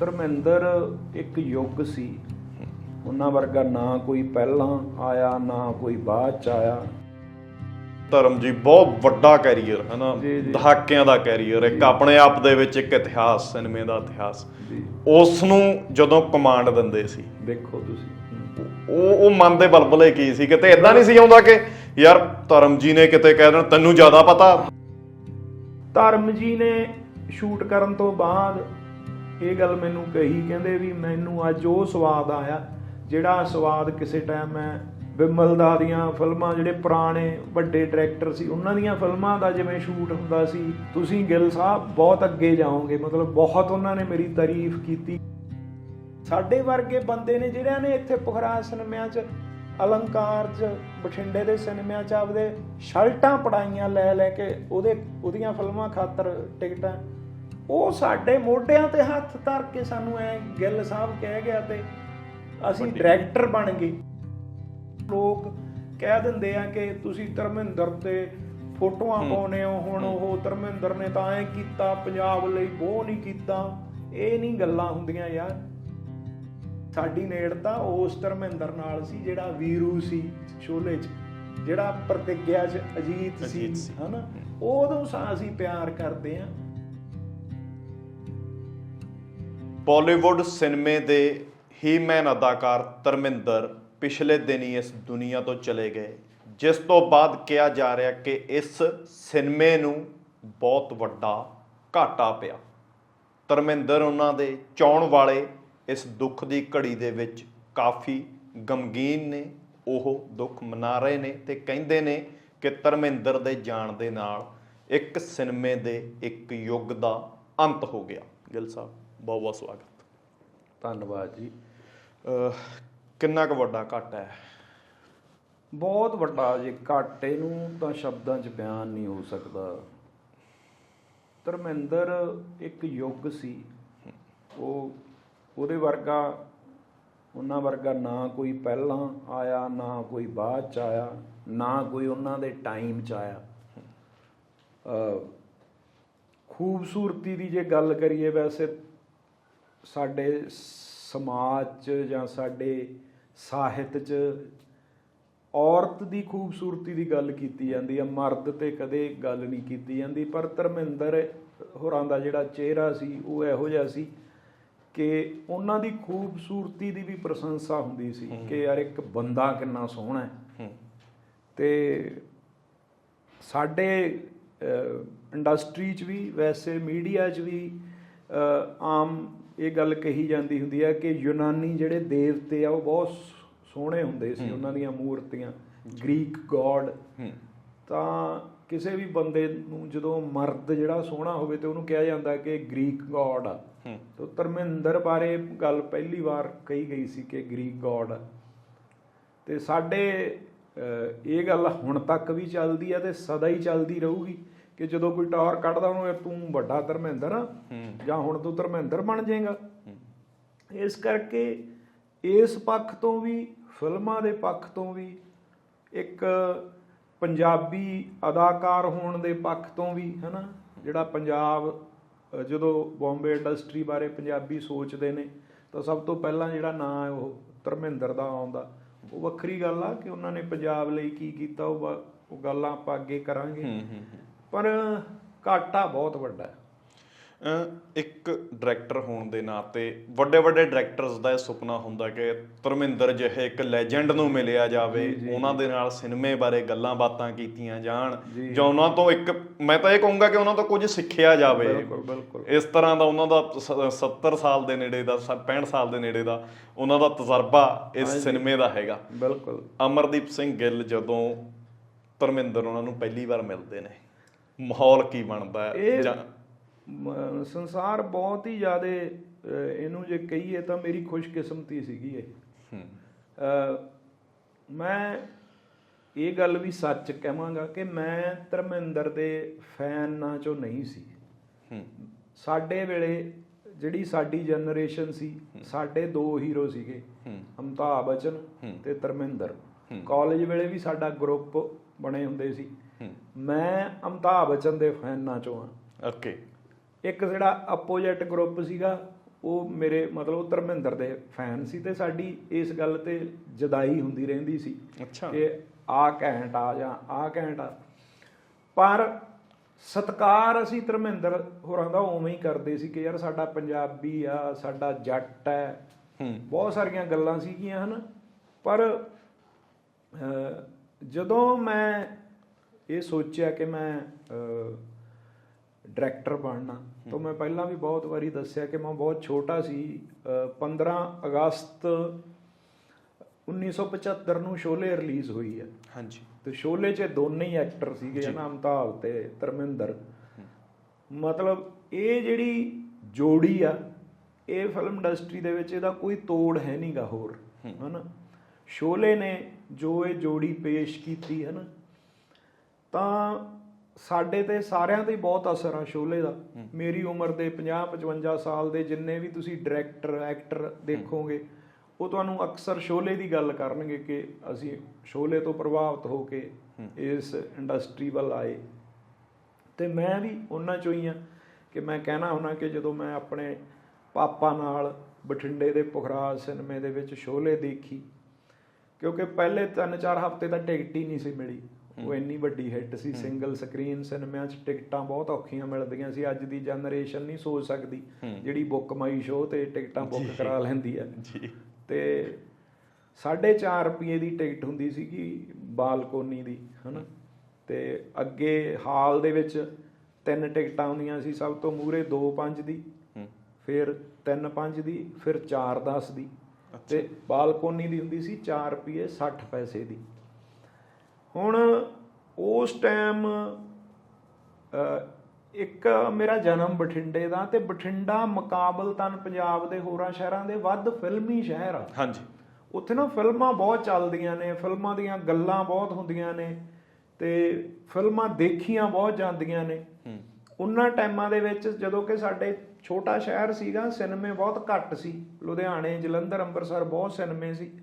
ਧਰਮਿੰਦਰ ਇੱਕ ਯੁੱਗ ਸੀ। ਉਹਨਾਂ ਵਰਗਾ ਨਾ ਕੋਈ ਪਹਿਲਾਂ ਆਇਆ ਨਾ ਕੋਈ ਬਾਅਦ ਚ ਆਇਆ। ਧਰਮ ਜੀ ਬਹੁਤ ਵੱਡਾ ਕੈਰੀਅਰ ਹੈ ਨਾ। ਦਹਾਕਿਆਂ ਦਾ ਕੈਰੀਅਰ ਇੱਕ ਆਪਣੇ ਆਪ ਦੇ ਵਿੱਚ ਇੱਕ ਇਤਿਹਾਸ ਸਿਨੇਮੇ ਦਾ ਇਤਿਹਾਸ। ਉਸ ਨੂੰ ਜਦੋਂ ਕਮਾਂਡ ਦਿੰਦੇ ਸੀ। ਦੇਖੋ ਤੁਸੀਂ। ਉਹ ਉਹ ਮਨ ਦੇ ਬਲਬਲੇ ਕੀ ਸੀ? ਕਿਤੇ ਇਦਾਂ ਨਹੀਂ ਸੀ ਆਉਂਦਾ ਕਿ ਯਾਰ ਧਰਮ ਜੀ ਨੇ ਕਿਤੇ ਕਹਿ ਦੇਣ ਤੈਨੂੰ ਜ਼ਿਆਦਾ ਪਤਾ। ਧਰਮ ਜੀ ਨੇ ਸ਼ੂਟ ਕਰਨ ਤੋਂ ਬਾਅਦ ਇਹ ਗੱਲ ਮੈਨੂੰ ਕਹੀ, ਕਹਿੰਦੇ ਵੀ ਮੈਨੂੰ ਅੱਜ ਉਹ ਸਵਾਦ ਆਇਆ, ਜਿਹੜਾ ਸਵਾਦ ਕਿਸੇ ਟਾਈਮ ਮੈਂ ਵਿਮਲ ਦਾ ਦੀਆਂ ਫਿਲਮਾਂ, ਜਿਹੜੇ ਪੁਰਾਣੇ ਵੱਡੇ ਡਾਇਰੈਕਟਰ ਸੀ, ਉਹਨਾਂ ਦੀਆਂ ਫਿਲਮਾਂ ਦਾ ਜਿਵੇਂ ਸ਼ੂਟ ਹੁੰਦਾ ਸੀ, ਤੁਸੀਂ ਗਿੱਲ ਸਾਹਿਬ ਬਹੁਤ ਅੱਗੇ ਜਾਓਗੇ, ਮਤਲਬ ਬਹੁਤ ਉਹਨਾਂ ਨੇ ਮੇਰੀ ਤਾਰੀਫ ਕੀਤੀ। ਸਾਡੇ ਵਰਗੇ ਬੰਦੇ ਨੇ ਜਿਹੜਿਆਂ ਨੇ ਇੱਥੇ ਪੁਖਰਾ ਸਿਨੇਮਿਆਂ 'ਚ ਅਲੰਕਾਰ 'ਚ, ਬਠਿੰਡੇ ਦੇ ਸਿਨੇਮਿਆਂ 'ਚ ਆਪਦੇ ਸ਼ਰਟਾਂ ਪੜਾਈਆਂ ਲੈ ਲੈ ਕੇ ਉਹਦੇ, ਉਹਦੀਆਂ ਫਿਲਮਾਂ ਖਾਤਰ ਟਿਕਟਾਂ ਉਹ ਸਾਡੇ ਮੋਢਿਆਂ ਤੇ ਹੱਥ ਧਰ ਕੇ ਸਾਨੂੰ ਐ ਗਿੱਲ ਸਾਹਿਬ ਕਹਿ ਗਿਆ ਤੇ ਅਸੀਂ ਡਾਇਰੈਕਟਰ ਬਣ ਗਏ। ਲੋਕ ਕਹਿ ਦਿੰਦੇ ਆ ਕਿ ਤੁਸੀਂ ਧਰਮਿੰਦਰ ਤੇ ਫੋਟੋਆਂ ਪਾਉਨੇ ਹੋ ਹੁਣ ਉਹ ਧਰਮਿੰਦਰ ਨੇ ਤਾਂ ਐ ਕੀਤਾ ਪੰਜਾਬ ਲਈ ਉਹ ਨਹੀਂ ਕੀਤਾ। ਇਹ ਨਹੀਂ ਗੱਲਾਂ ਹੁੰਦੀਆਂ ਯਾਰ। ਸਾਡੀ ਨੇੜਤਾ ਉਸ ਧਰਮਿੰਦਰ ਨਾਲ ਸੀ ਜਿਹੜਾ ਵੀਰੂ ਸੀ ਸ਼ੋਲੇ 'ਚ ਜਿਹੜਾ ਪ੍ਰਤਿਗਿਆ 'ਚ ਅਜੀਤ ਸੀ। ਹਨਾ? ਉਦੋਂ ਸਾ ਅਸੀਂ ਪਿਆਰ ਕਰਦੇ ਆ। ਬਾਲੀਵੁੱਡ ਸਿਨੇਮੇ ਦੇ ਹੀਮੈਨ ਅਦਾਕਾਰ ਧਰਮਿੰਦਰ ਪਿਛਲੇ ਦਿਨੀ ਇਸ ਦੁਨੀਆ ਤੋਂ ਚਲੇ ਗਏ, ਜਿਸ ਤੋਂ ਬਾਅਦ ਕਿਹਾ ਜਾ ਰਿਹਾ ਕਿ ਇਸ ਸਿਨੇਮੇ ਨੂੰ ਬਹੁਤ ਵੱਡਾ ਘਾਟਾ ਪਿਆ। ਧਰਮਿੰਦਰ ਉਹਨਾਂ ਦੇ ਚਾਉਣ ਵਾਲੇ ਇਸ ਦੁੱਖ ਦੀ ਘੜੀ ਦੇ ਵਿੱਚ ਕਾਫੀ ਗਮਗੀਨ ਨੇ, ਉਹ ਦੁੱਖ ਮਨਾ ਰਹੇ ਨੇ ਤੇ ਕਹਿੰਦੇ ਨੇ ਕਿ ਧਰਮਿੰਦਰ ਦੇ ਜਾਣ ਦੇ ਨਾਲ ਇੱਕ ਸਿਨੇਮੇ ਦੇ ਇੱਕ ਯੁੱਗ ਦਾ ਅੰਤ ਹੋ ਗਿਆ। ਗਿੱਲ ਸਾਹਿਬ। ਬਹੁਤ ਬਹੁਤ ਸਵਾਗਤ। ਧੰਨਵਾਦ ਜੀ। ਕਿੰਨਾ ਕੁ ਵੱਡਾ ਘਾਟਾ ਹੈ? ਬਹੁਤ ਵੱਡਾ ਜੇ ਘਾਟੇ ਨੂੰ ਤਾਂ ਸ਼ਬਦਾਂ 'ਚ ਬਿਆਨ ਨਹੀਂ ਹੋ ਸਕਦਾ। ਧਰਮਿੰਦਰ ਇੱਕ ਯੁੱਗ ਸੀ। ਉਹ ਉਹਦੇ ਵਰਗਾ ਉਹਨਾਂ ਵਰਗਾ ਨਾ ਕੋਈ ਪਹਿਲਾਂ ਆਇਆ ਨਾ ਕੋਈ ਬਾਅਦ ਚ ਆਇਆ ਨਾ ਕੋਈ ਉਹਨਾਂ ਦੇ ਟਾਈਮ ਚ ਆਇਆ। ਅ ਖੂਬਸੂਰਤੀ ਦੀ ਜੇ ਗੱਲ ਕਰੀਏ ਵੈਸੇ ਸਾਡੇ ਸਮਾਜ 'ਚ ਜਾਂ ਸਾਡੇ ਸਾਹਿਤ 'ਚ ਔਰਤ ਦੀ ਖੂਬਸੂਰਤੀ ਦੀ ਗੱਲ ਕੀਤੀ ਜਾਂਦੀ ਆ ਮਰਦ ਤੇ ਕਦੇ ਗੱਲ ਨਹੀਂ ਕੀਤੀ ਜਾਂਦੀ। ਪਰ ਧਰਮਿੰਦਰ ਹੋਰਾਂ ਦਾ ਜਿਹੜਾ ਚਿਹਰਾ ਸੀ ਉਹ ਇਹੋ ਜਿਹਾ ਸੀ ਕਿ ਉਹਨਾਂ ਦੀ ਖੂਬਸੂਰਤੀ ਦੀ ਵੀ ਪ੍ਰਸ਼ੰਸਾ ਹੁੰਦੀ ਸੀ ਕਿ ਯਾਰ ਇੱਕ ਬੰਦਾ ਕਿੰਨਾ ਸੋਹਣਾ ਹੈ। ਹੂੰ। ਤੇ ਸਾਡੇ ਇੰਡਸਟਰੀ 'ਚ ਵੀ ਵੈਸੇ ਮੀਡੀਆ 'ਚ ਵੀ ਆਮ ਇਹ ਗੱਲ ਕਹੀ ਜਾਂਦੀ ਹੁੰਦੀ ਹੈ ਕਿ ਯੂਨਾਨੀ ਜਿਹੜੇ ਦੇਵਤੇ ਆ ਉਹ ਬਹੁਤ ਸੋਹਣੇ ਹੁੰਦੇ ਸੀ ਉਹਨਾਂ ਦੀਆਂ ਮੂਰਤੀਆਂ। ਗ੍ਰੀਕ ਗੋਡ ਤਾਂ ਕਿਸੇ ਵੀ ਬੰਦੇ ਨੂੰ ਜਦੋਂ ਮਰਦ ਜਿਹੜਾ ਸੋਹਣਾ ਹੋਵੇ ਤੇ ਉਹਨੂੰ ਕਿਹਾ ਜਾਂਦਾ ਕਿ ਗ੍ਰੀਕ ਗੋਡ ਆ। ਤੋ ਧਰਮਿੰਦਰ ਬਾਰੇ ਗੱਲ ਪਹਿਲੀ ਵਾਰ ਕਹੀ ਗਈ ਸੀ ਕਿ ਗ੍ਰੀਕ ਗੋਡ ਆ। ਤੇ ਸਾਡੇ ਇਹ ਗੱਲ ਹੁਣ ਤੱਕ ਵੀ ਚੱਲਦੀ ਹੈ ਤੇ ਸਦਾ ਹੀ ਚੱਲਦੀ ਰਹੂਗੀ। ਕਿ ਜਦੋਂ ਕੋਈ ਟੌਰ ਕੱਢਦਾ ਉਹਨੂੰ ਤੂੰ ਵੱਡਾ ਧਰਮਿੰਦਰ ਆ ਹੂੰ। ਜਾਂ ਹੁਣ ਤੂੰ ਧਰਮਿੰਦਰ ਬਣ ਜਾਏਗਾ। ਇਸ ਕਰਕੇ ਇਸ ਪੱਖ ਤੋਂ ਵੀ ਫਿਲਮਾਂ ਦੇ ਪੱਖ ਤੋਂ ਵੀ ਇੱਕ ਪੰਜਾਬੀ ਅਦਾਕਾਰ ਹੋਣ ਦੇ ਪੱਖ ਤੋਂ ਵੀ ਹਨਾ ਜਿਹੜਾ ਪੰਜਾਬ ਜਦੋਂ ਬੰਬੇ ਇੰਡਸਟਰੀ ਬਾਰੇ ਪੰਜਾਬੀ ਸੋਚਦੇ ਨੇ ਤਾਂ ਸਭ ਤੋਂ ਪਹਿਲਾਂ ਜਿਹੜਾ ਨਾਂ ਹੈ ਉਹ ਧਰਮਿੰਦਰ ਦਾ ਆਉਂਦਾ। ਉਹ ਵੱਖਰੀ ਗੱਲ ਆ ਕਿ ਉਹਨਾਂ ਨੇ ਪੰਜਾਬ ਲਈ ਕੀ ਕੀਤਾ ਉਹ ਗੱਲਾਂ ਆਪਾਂ ਅੱਗੇ ਕਰਾਂਗੇ। ਹੂੰ ਹੂੰ। ਪਰ ਘਾਟਾ ਬਹੁਤ ਵੱਡਾ ਹੈ। ਇੱਕ ਡਾਇਰੈਕਟਰ ਹੋਣ ਦੇ ਨਾਤੇ ਵੱਡੇ ਵੱਡੇ ਡਾਇਰੈਕਟਰਸ ਦਾ ਇਹ ਸੁਪਨਾ ਹੁੰਦਾ ਕਿ ਧਰਮਿੰਦਰ ਜਿਹੇ ਇੱਕ ਲੈਜੈਂਡ ਨੂੰ ਮਿਲਿਆ ਜਾਵੇ ਉਹਨਾਂ ਦੇ ਨਾਲ ਸਿਨੇਮੇ ਬਾਰੇ ਗੱਲਾਂ ਬਾਤਾਂ ਕੀਤੀਆਂ ਜਾਣ ਜਾਂ। ਉਹਨਾਂ ਤੋਂ ਇੱਕ ਮੈਂ ਤਾਂ ਇਹ ਕਹੂੰਗਾ ਕਿ ਉਹਨਾਂ ਤੋਂ ਕੁਝ ਸਿੱਖਿਆ ਜਾਵੇ। ਇਸ ਤਰ੍ਹਾਂ ਦਾ ਉਹਨਾਂ ਦਾ ਸ- 70 ਸਾਲ ਦੇ ਨੇੜੇ ਦਾ ਸ- 65 ਸਾਲ ਦੇ ਨੇੜੇ ਦਾ ਉਹਨਾਂ ਦਾ ਤਜਰਬਾ ਇਸ ਸਿਨੇਮੇ ਦਾ ਹੈਗਾ। ਬਿਲਕੁਲ। ਅਮਰਦੀਪ ਸਿੰਘ ਗਿੱਲ ਜਦੋਂ ਧਰਮਿੰਦਰ ਉਹਨਾਂ ਨੂੰ ਪਹਿਲੀ ਵਾਰ ਮਿਲਦੇ ਨੇ। ਮਾਹੌਲ ਕੀ ਬਣਦਾ ਹੈ? ਜਾਂ ਸੰਸਾਰ ਬਹੁਤ ਹੀ ਜ਼ਿਆਦਾ ਇਹਨੂੰ ਜੇ ਕਹੀਏ ਤਾਂ ਮੇਰੀ ਖੁਸ਼ਕਿਸਮਤੀ ਸੀਗੀ ਇਹ। ਮੈਂ ਇਹ ਗੱਲ ਵੀ ਸੱਚ ਕਹਾਂਗਾ ਕਿ ਮੈਂ ਧਰਮਿੰਦਰ ਦੇ ਫੈਨਾਂ ਚੋਂ ਨਹੀਂ ਸੀ। ਸਾਡੇ ਵੇਲੇ ਜਿਹੜੀ ਸਾਡੀ ਜਨਰੇਸ਼ਨ ਸੀ ਸਾਡੇ ਦੋ ਹੀਰੋ ਸੀਗੇ ਹੂੰ। ਅਮਤਾਬ ਬਚਨ। ਤੇ ਧਰਮਿੰਦਰ। ਕਾਲਜ ਵੇਲੇ ਵੀ ਸਾਡਾ ਗਰੁੱਪ ਬਣੇ ਹੁੰਦੇ ਸੀ। ਮੈਂ ਅਮਤਾਬ ਬਚਨ ਦੇ ਫੈਨਾਂ ਚੋਂ ਆ। ਓਕੇ। ਇੱਕ ਜਿਹੜਾ ਆਪੋਜੀਟ ਗਰੁੱਪ ਸੀਗਾ ਉਹ ਮੇਰੇ ਮਤਲਬ ਧਰਮਿੰਦਰ ਦੇ ਫੈਨ ਸੀ ਤੇ ਸਾਡੀ ਇਸ ਗੱਲ ਤੇ ਜਦਾਈ ਹੁੰਦੀ ਰਹਿੰਦੀ ਸੀ ਅੱਛਾ। ਕਿ ਆ ਘੈਂਟ ਆ ਜਾਂ ਆ ਘੈਂਟ ਆ। ਪਰ ਸਤਕਾਰ ਅਸੀਂ ਧਰਮਿੰਦਰ ਹੋਰਾਂ ਦਾ ਉਵੇਂ ਹੀ ਕਰਦੇ ਸੀ ਕਿ ਯਾਰ ਸਾਡਾ ਪੰਜਾਬੀ ਆ ਸਾਡਾ ਜੱਟ ਹੈ। ਹੂੰ। ਬਹੁਤ ਸਾਰੀਆਂ ਗੱਲਾਂ ਸੀਗੀਆਂ ਹਨ। ਪਰ ਜਦੋਂ ਮੈਂ ਇਹ ਸੋਚਿਆ ਕਿ ਮੈਂ ਡਾਇਰੈਕਟਰ ਬਣਨਾ। ਤਾਂ ਮੈਂ ਪਹਿਲਾਂ ਵੀ ਬਹੁਤ ਵਾਰੀ ਦੱਸਿਆ ਕਿ ਮੈਂ ਬਹੁਤ ਛੋਟਾ ਸੀ ਅਹ, 15 ਅਗਸਤ 1975 ਨੂੰ ਸ਼ੋਲੇ ਰਿਲੀਜ਼ ਹੋਈ ਹੈ। ਹਾਂਜੀ। ਤੇ ਸ਼ੋਲੇ 'ਚ ਦੋਨੇ ਹੀ ਐਕਟਰ ਸੀਗੇ ਨਾ ਅਮਤਾਬ ਤੇ ਧਰਮਿੰਦਰ। ਮਤਲਬ ਇਹ ਜਿਹੜੀ ਜੋੜੀ ਆ ਇਹ ਫਿਲਮ ਇੰਡਸਟਰੀ ਦੇ ਵਿੱਚ ਇਹਦਾ ਕੋਈ ਤੋੜ ਹੈ ਨਹੀਂਗਾ ਹੋਰ ਹਨਾ ਸ਼ੋਲੇ ਨੇ ਜੋ ਇਹ ਜੋੜੀ ਪੇਸ਼ ਕੀਤੀ ਹੈ ਨਾ ਤਾਂ ਸਾਡੇ ਤੇ ਸਾਰਿਆਂ ਤੇ ਬਹੁਤ ਅਸਰ ਆ ਸ਼ੋਲੇ ਦਾ। ਮੇਰੀ ਉਮਰ ਦੇ 50 55 ਸਾਲ ਦੇ ਜਿੰਨੇ ਵੀ ਤੁਸੀਂ ਡਾਇਰੈਕਟਰ ਐਕਟਰ ਦੇਖੋਗੇ ਉਹ ਤੁਹਾਨੂੰ ਅਕਸਰ ਸ਼ੋਲੇ ਦੀ ਗੱਲ ਕਰਨਗੇ ਕਿ ਅਸੀਂ ਸ਼ੋਲੇ ਤੋਂ ਪ੍ਰਭਾਵਿਤ ਹੋ ਕੇ ਇਸ ਇੰਡਸਟਰੀ ਵੱਲ ਆਏ। ਤੇ ਮੈਂ ਵੀ ਉਹਨਾਂ ਚੋਂ ਹੀ ਆ ਕਿ ਮੈਂ ਕਹਿਣਾ ਹੁੰਦਾ ਕਿ ਜਦੋਂ ਮੈਂ ਆਪਣੇ ਪਾਪਾ ਨਾਲ ਬਠਿੰਡੇ ਦੇ ਪੁਖਰਾਜ ਸਿਨੇਮੇ ਦੇ ਵਿੱਚ ਸ਼ੋਲੇ ਦੇਖੀ ਕਿਉਂਕਿ ਪਹਿਲੇ 3-4 ਹਫ਼ਤੇ ਤਾਂ ਟਿਕਟ ਹੀ ਨਹੀਂ ਸੀ ਮਿਲੀ। ਉਹ ਇੰਨੀ ਵੱਡੀ ਹਿੱਟ ਸੀ ਸਿੰਗਲ ਸਕਰੀਨ ਸਿਨੇਮਿਆਂ 'ਚ ਟਿਕਟਾਂ ਬਹੁਤ ਔਖੀਆਂ ਮਿਲਦੀਆਂ ਸੀ ਅੱਜ ਦੀ ਜਨਰੇਸ਼ਨ ਨਹੀਂ ਸੋਚ ਸਕਦੀ ਜਿਹੜੀ ਬੁੱਕ ਮਾਈ ਸ਼ੋਅ ਤੇ ਟਿਕਟਾਂ ਬੁੱਕ ਕਰਾ ਲੈਂਦੀ ਆ ਜੀ। ਤੇ 4.5 ਰੁਪਏ ਦੀ ਟਿਕਟ ਹੁੰਦੀ ਸੀਗੀ ਬਾਲਕੋਨੀ ਦੀ ਹਨਾ? ਤੇ ਅੱਗੇ ਹਾਲ ਦੇ ਵਿੱਚ ਤਿੰਨ ਟਿਕਟਾਂ ਹੁੰਦੀਆਂ ਸੀ ਸਭ ਤੋਂ ਮੂਹਰੇ 2.5 ਦੀ ਹੂੰ। ਫਿਰ 3.5 ਦੀ ਫਿਰ 4.10 ਦੀ। ਤੇ ਬਾਲਕੋਨੀ ਦੀ ਹੁੰਦੀ ਸੀ 4 ਰੁਪਏ 60 ਪੈਸੇ ਦੀ। ਹੁਣ ਉਸ ਟਾਈਮ ਇੱਕ ਮੇਰਾ ਜਨਮ ਬਠਿੰਡੇ ਦਾ ਤੇ ਬਠਿੰਡਾ ਮੁਕਾਬਲਤਨ ਪੰਜਾਬ ਦੇ ਹੋਰਾਂ ਸ਼ਹਿਰਾਂ ਦੇ ਵੱਧ ਫਿਲਮੀ ਸ਼ਹਿਰ ਆ। ਹਾਂਜੀ। ਉੱਥੇ ਨਾ ਫਿਲਮਾਂ ਬਹੁਤ ਚੱਲਦੀਆਂ ਨੇ ਫਿਲਮਾਂ ਦੀਆਂ ਗੱਲਾਂ ਬਹੁਤ ਹੁੰਦੀਆਂ ਨੇ ਤੇ ਫਿਲਮਾਂ ਦੇਖੀਆਂ ਬਹੁਤ ਜਾਂਦੀਆਂ ਨੇ। ਹੂੰ। ਉਹਨਾਂ ਟਾਈਮਾਂ ਦੇ ਵਿੱਚ ਜਦੋਂ ਕਿ ਸਾਡੇ ਛੋਟਾ ਸ਼ਹਿਰ ਸੀਗਾ ਸਿਨੇਮੇ ਬਹੁਤ ਘੱਟ ਸੀ। ਲੁਧਿਆਣੇ ਜਲੰਧਰ ਅੰਮ੍ਰਿਤਸਰ ਬਹੁਤ ਸਿਨੇਮੇ ਸੀ।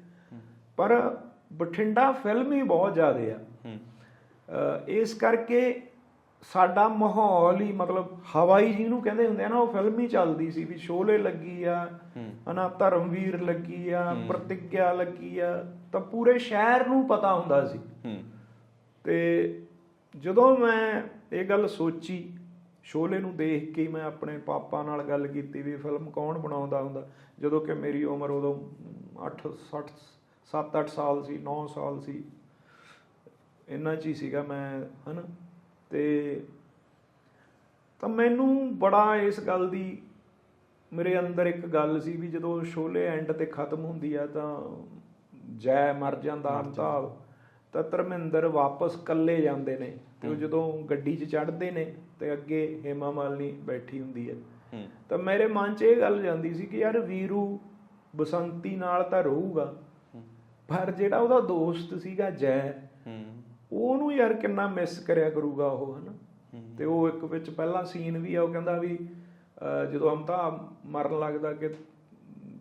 ਪਰ ਬਠਿੰਡਾ ਫਿਲਮ ਹੀ ਬਹੁਤ ਜ਼ਿਆਦੇ ਆ। ਇਸ ਕਰਕੇ ਸਾਡਾ ਮਾਹੌਲ ਹੀ ਮਤਲਬ ਹਵਾਈ ਜਿਹਨੂੰ ਕਹਿੰਦੇ ਹੁੰਦੇ ਆ ਨਾ ਉਹ ਫਿਲਮ ਹੀ ਚੱਲਦੀ ਸੀ ਵੀ ਸ਼ੋਲੇ ਲੱਗੀ ਆ ਹਨਾ ਧਰਮਵੀਰ ਲੱਗੀ ਆ ਪ੍ਰਤਿਗਿਆ ਲੱਗੀ ਆ ਤਾਂ ਪੂਰੇ ਸ਼ਹਿਰ ਨੂੰ ਪਤਾ ਹੁੰਦਾ ਸੀ। ਤੇ ਜਦੋਂ ਮੈਂ ਇਹ ਗੱਲ ਸੋਚੀ ਸ਼ੋਲੇ ਨੂੰ ਦੇਖ ਕੇ ਮੈਂ ਆਪਣੇ ਪਾਪਾ ਨਾਲ ਗੱਲ ਕੀਤੀ ਵੀ ਫਿਲਮ ਕੌਣ ਬਣਾਉਂਦਾ ਹੁੰਦਾ? ਜਦੋਂ ਕਿ ਮੇਰੀ ਉਮਰ ਉਦੋਂ 8 60 7-8 ਸਾਲ ਸੀ 9 ਸਾਲ ਸੀ। ਇੰਨਾ ਚ ਹੀ ਸੀਗਾ ਮੈਂ ਹਨਾ? ਤੇ ਤਾਂ ਮੈਨੂੰ ਬੜਾ ਇਸ ਗੱਲ ਦੀ ਮੇਰੇ ਅੰਦਰ ਇੱਕ ਗੱਲ ਸੀ ਵੀ ਜਦੋਂ ਸ਼ੋਲੇ ਐਂਡ ਤੇ ਖਤਮ ਹੁੰਦੀ ਆ ਤਾਂ ਜੈ ਮਰ ਜਾਂਦਾ ਅੰਤਾਬ ਤਾਂ ਧਰਮਿੰਦਰ ਵਾਪਸ ਕੱਲੇ ਜਾਂਦੇ ਨੇ ਤੇ ਉਹ ਜਦੋਂ ਗੱਡੀ 'ਚ ਚੜ੍ਹਦੇ ਨੇ ਤੇ ਅੱਗੇ ਹੇਮਾ ਮਾਲਿਨੀ ਬੈਠੀ ਹੁੰਦੀ ਹੂੰ। ਤਾਂ ਮੇਰੇ ਮਨ 'ਚ ਇਹ ਗੱਲ ਜਾਂਦੀ ਸੀ ਕਿ ਯਾਰ ਵੀਰੂ ਬਸੰਤੀ ਨਾਲ ਤਾਂ ਰਹੂਗਾ। ਪਰ ਜਿਹੜਾ ਉਹਦਾ ਦੋਸਤ ਸੀਗਾ ਜੈ ਹੂੰ ਉਹਨੂੰ ਯਾਰ ਕਿੰਨਾ ਮਿਸ ਕਰਿਆ ਕਰੂਗਾ ਉਹ ਹਨਾ? ਤੇ ਉਹ ਇੱਕ ਵਿੱਚ ਪਹਿਲਾ ਸੀਨ ਵੀ ਆ ਉਹ ਕਹਿੰਦਾ ਵੀ ਜਦੋਂ ਅਮਤਾ ਮਰਨ ਲੱਗਦਾ ਕਿ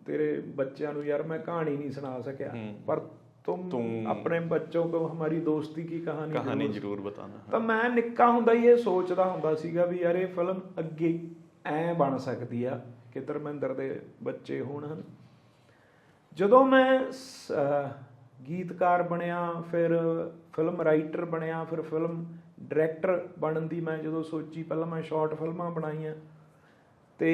ਤੇਰੇ ਬੱਚਿਆਂ ਨੂੰ ਯਾਰ ਮੈਂ ਕਹਾਣੀ ਨਹੀਂ ਸੁਣਾ ਸਕਿਆ। ਪਰ ਤੁਮ ਤੁਮ- ਆਪਣੇ ਬੱਚੋਂ ਕੋ ਹਮਾਰੀ ਦੋਸਤੀ ਕੀ ਕਹਾਣੀ ਕਹਾਣੀ ਜ਼ਰੂਰ ਬਤਾਨਾ ਤਾਂ ਮੈਂ ਨਿੱਕਾ ਹੁੰਦਾ ਹੀ ਇਹ ਸੋਚਦਾ ਹੁੰਦਾ ਸੀਗਾ ਵੀ ਯਾਰ ਇਹ ਫਿਲਮ ਅੱਗੇ ਐ ਬਣ ਸਕਦੀ ਆ ਕਿ ਧਰਮਿੰਦਰ ਦੇ ਬੱਚੇ ਹੋਣ ਹਨ? ਜਦੋਂ ਮੈਂ ਗੀਤਕਾਰ ਬਣਿਆ ਫਿਰ ਫਿਲਮ ਰਾਈਟਰ ਬਣਿਆ ਫਿਰ ਫਿਲਮ ਡਾਇਰੈਕਟਰ ਬਣਨ ਦੀ ਮੈਂ ਜਦੋਂ ਸੋਚੀ ਪਹਿਲਾਂ ਮੈਂ ਸ਼ਾਰਟ ਫਿਲਮਾਂ ਬਣਾਈਆਂ। ਤੇ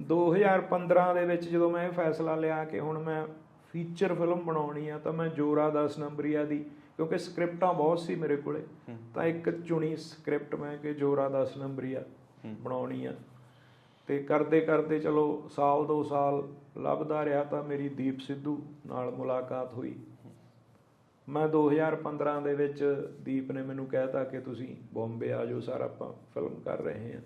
2015 ਦੇ ਵਿੱਚ ਜਦੋਂ ਮੈਂ ਇਹ ਫੈਸਲਾ ਲਿਆ ਕਿ ਹੁਣ ਮੈਂ ਫੀਚਰ ਫਿਲਮ ਬਣਾਉਣੀ ਆ ਤਾਂ ਮੈਂ ਜੋਰਾ 10 ਨੰਬਰੀਆ ਦੀ ਕਿਉਂਕਿ ਸਕ੍ਰਿਪਟਾਂ ਬਹੁਤ ਸੀ ਮੇਰੇ ਕੋਲੇ ਤਾਂ ਇੱਕ ਚੁਣੀ ਸਕ੍ਰਿਪਟ ਮੈਂ ਕਿ ਜੋਰਾ 10 ਨੰਬਰੀਆ ਬਣਾਉਣੀ ਆ। ਤੇ ਕਰਦੇ ਕਰਦੇ ਚਲੋ ਸਾਲ ਦੋ ਸਾਲ ਲੱਭਦਾ ਰਿਹਾ ਤਾਂ ਮੇਰੀ ਦੀਪ ਸਿੱਧੂ ਨਾਲ ਮੁਲਾਕਾਤ ਹੋਈ। ਮੈਂ 2015 ਦੇ ਵਿੱਚ ਦੀਪ ਨੇ ਮੈਨੂੰ ਕਹਿਤਾ ਕਿ ਤੁਸੀਂ ਬੰਬੇ ਆ ਜਾਓ ਸਰ ਆਪਾਂ ਫਿਲਮ ਕਰ ਰਹੇ ਹਾਂ।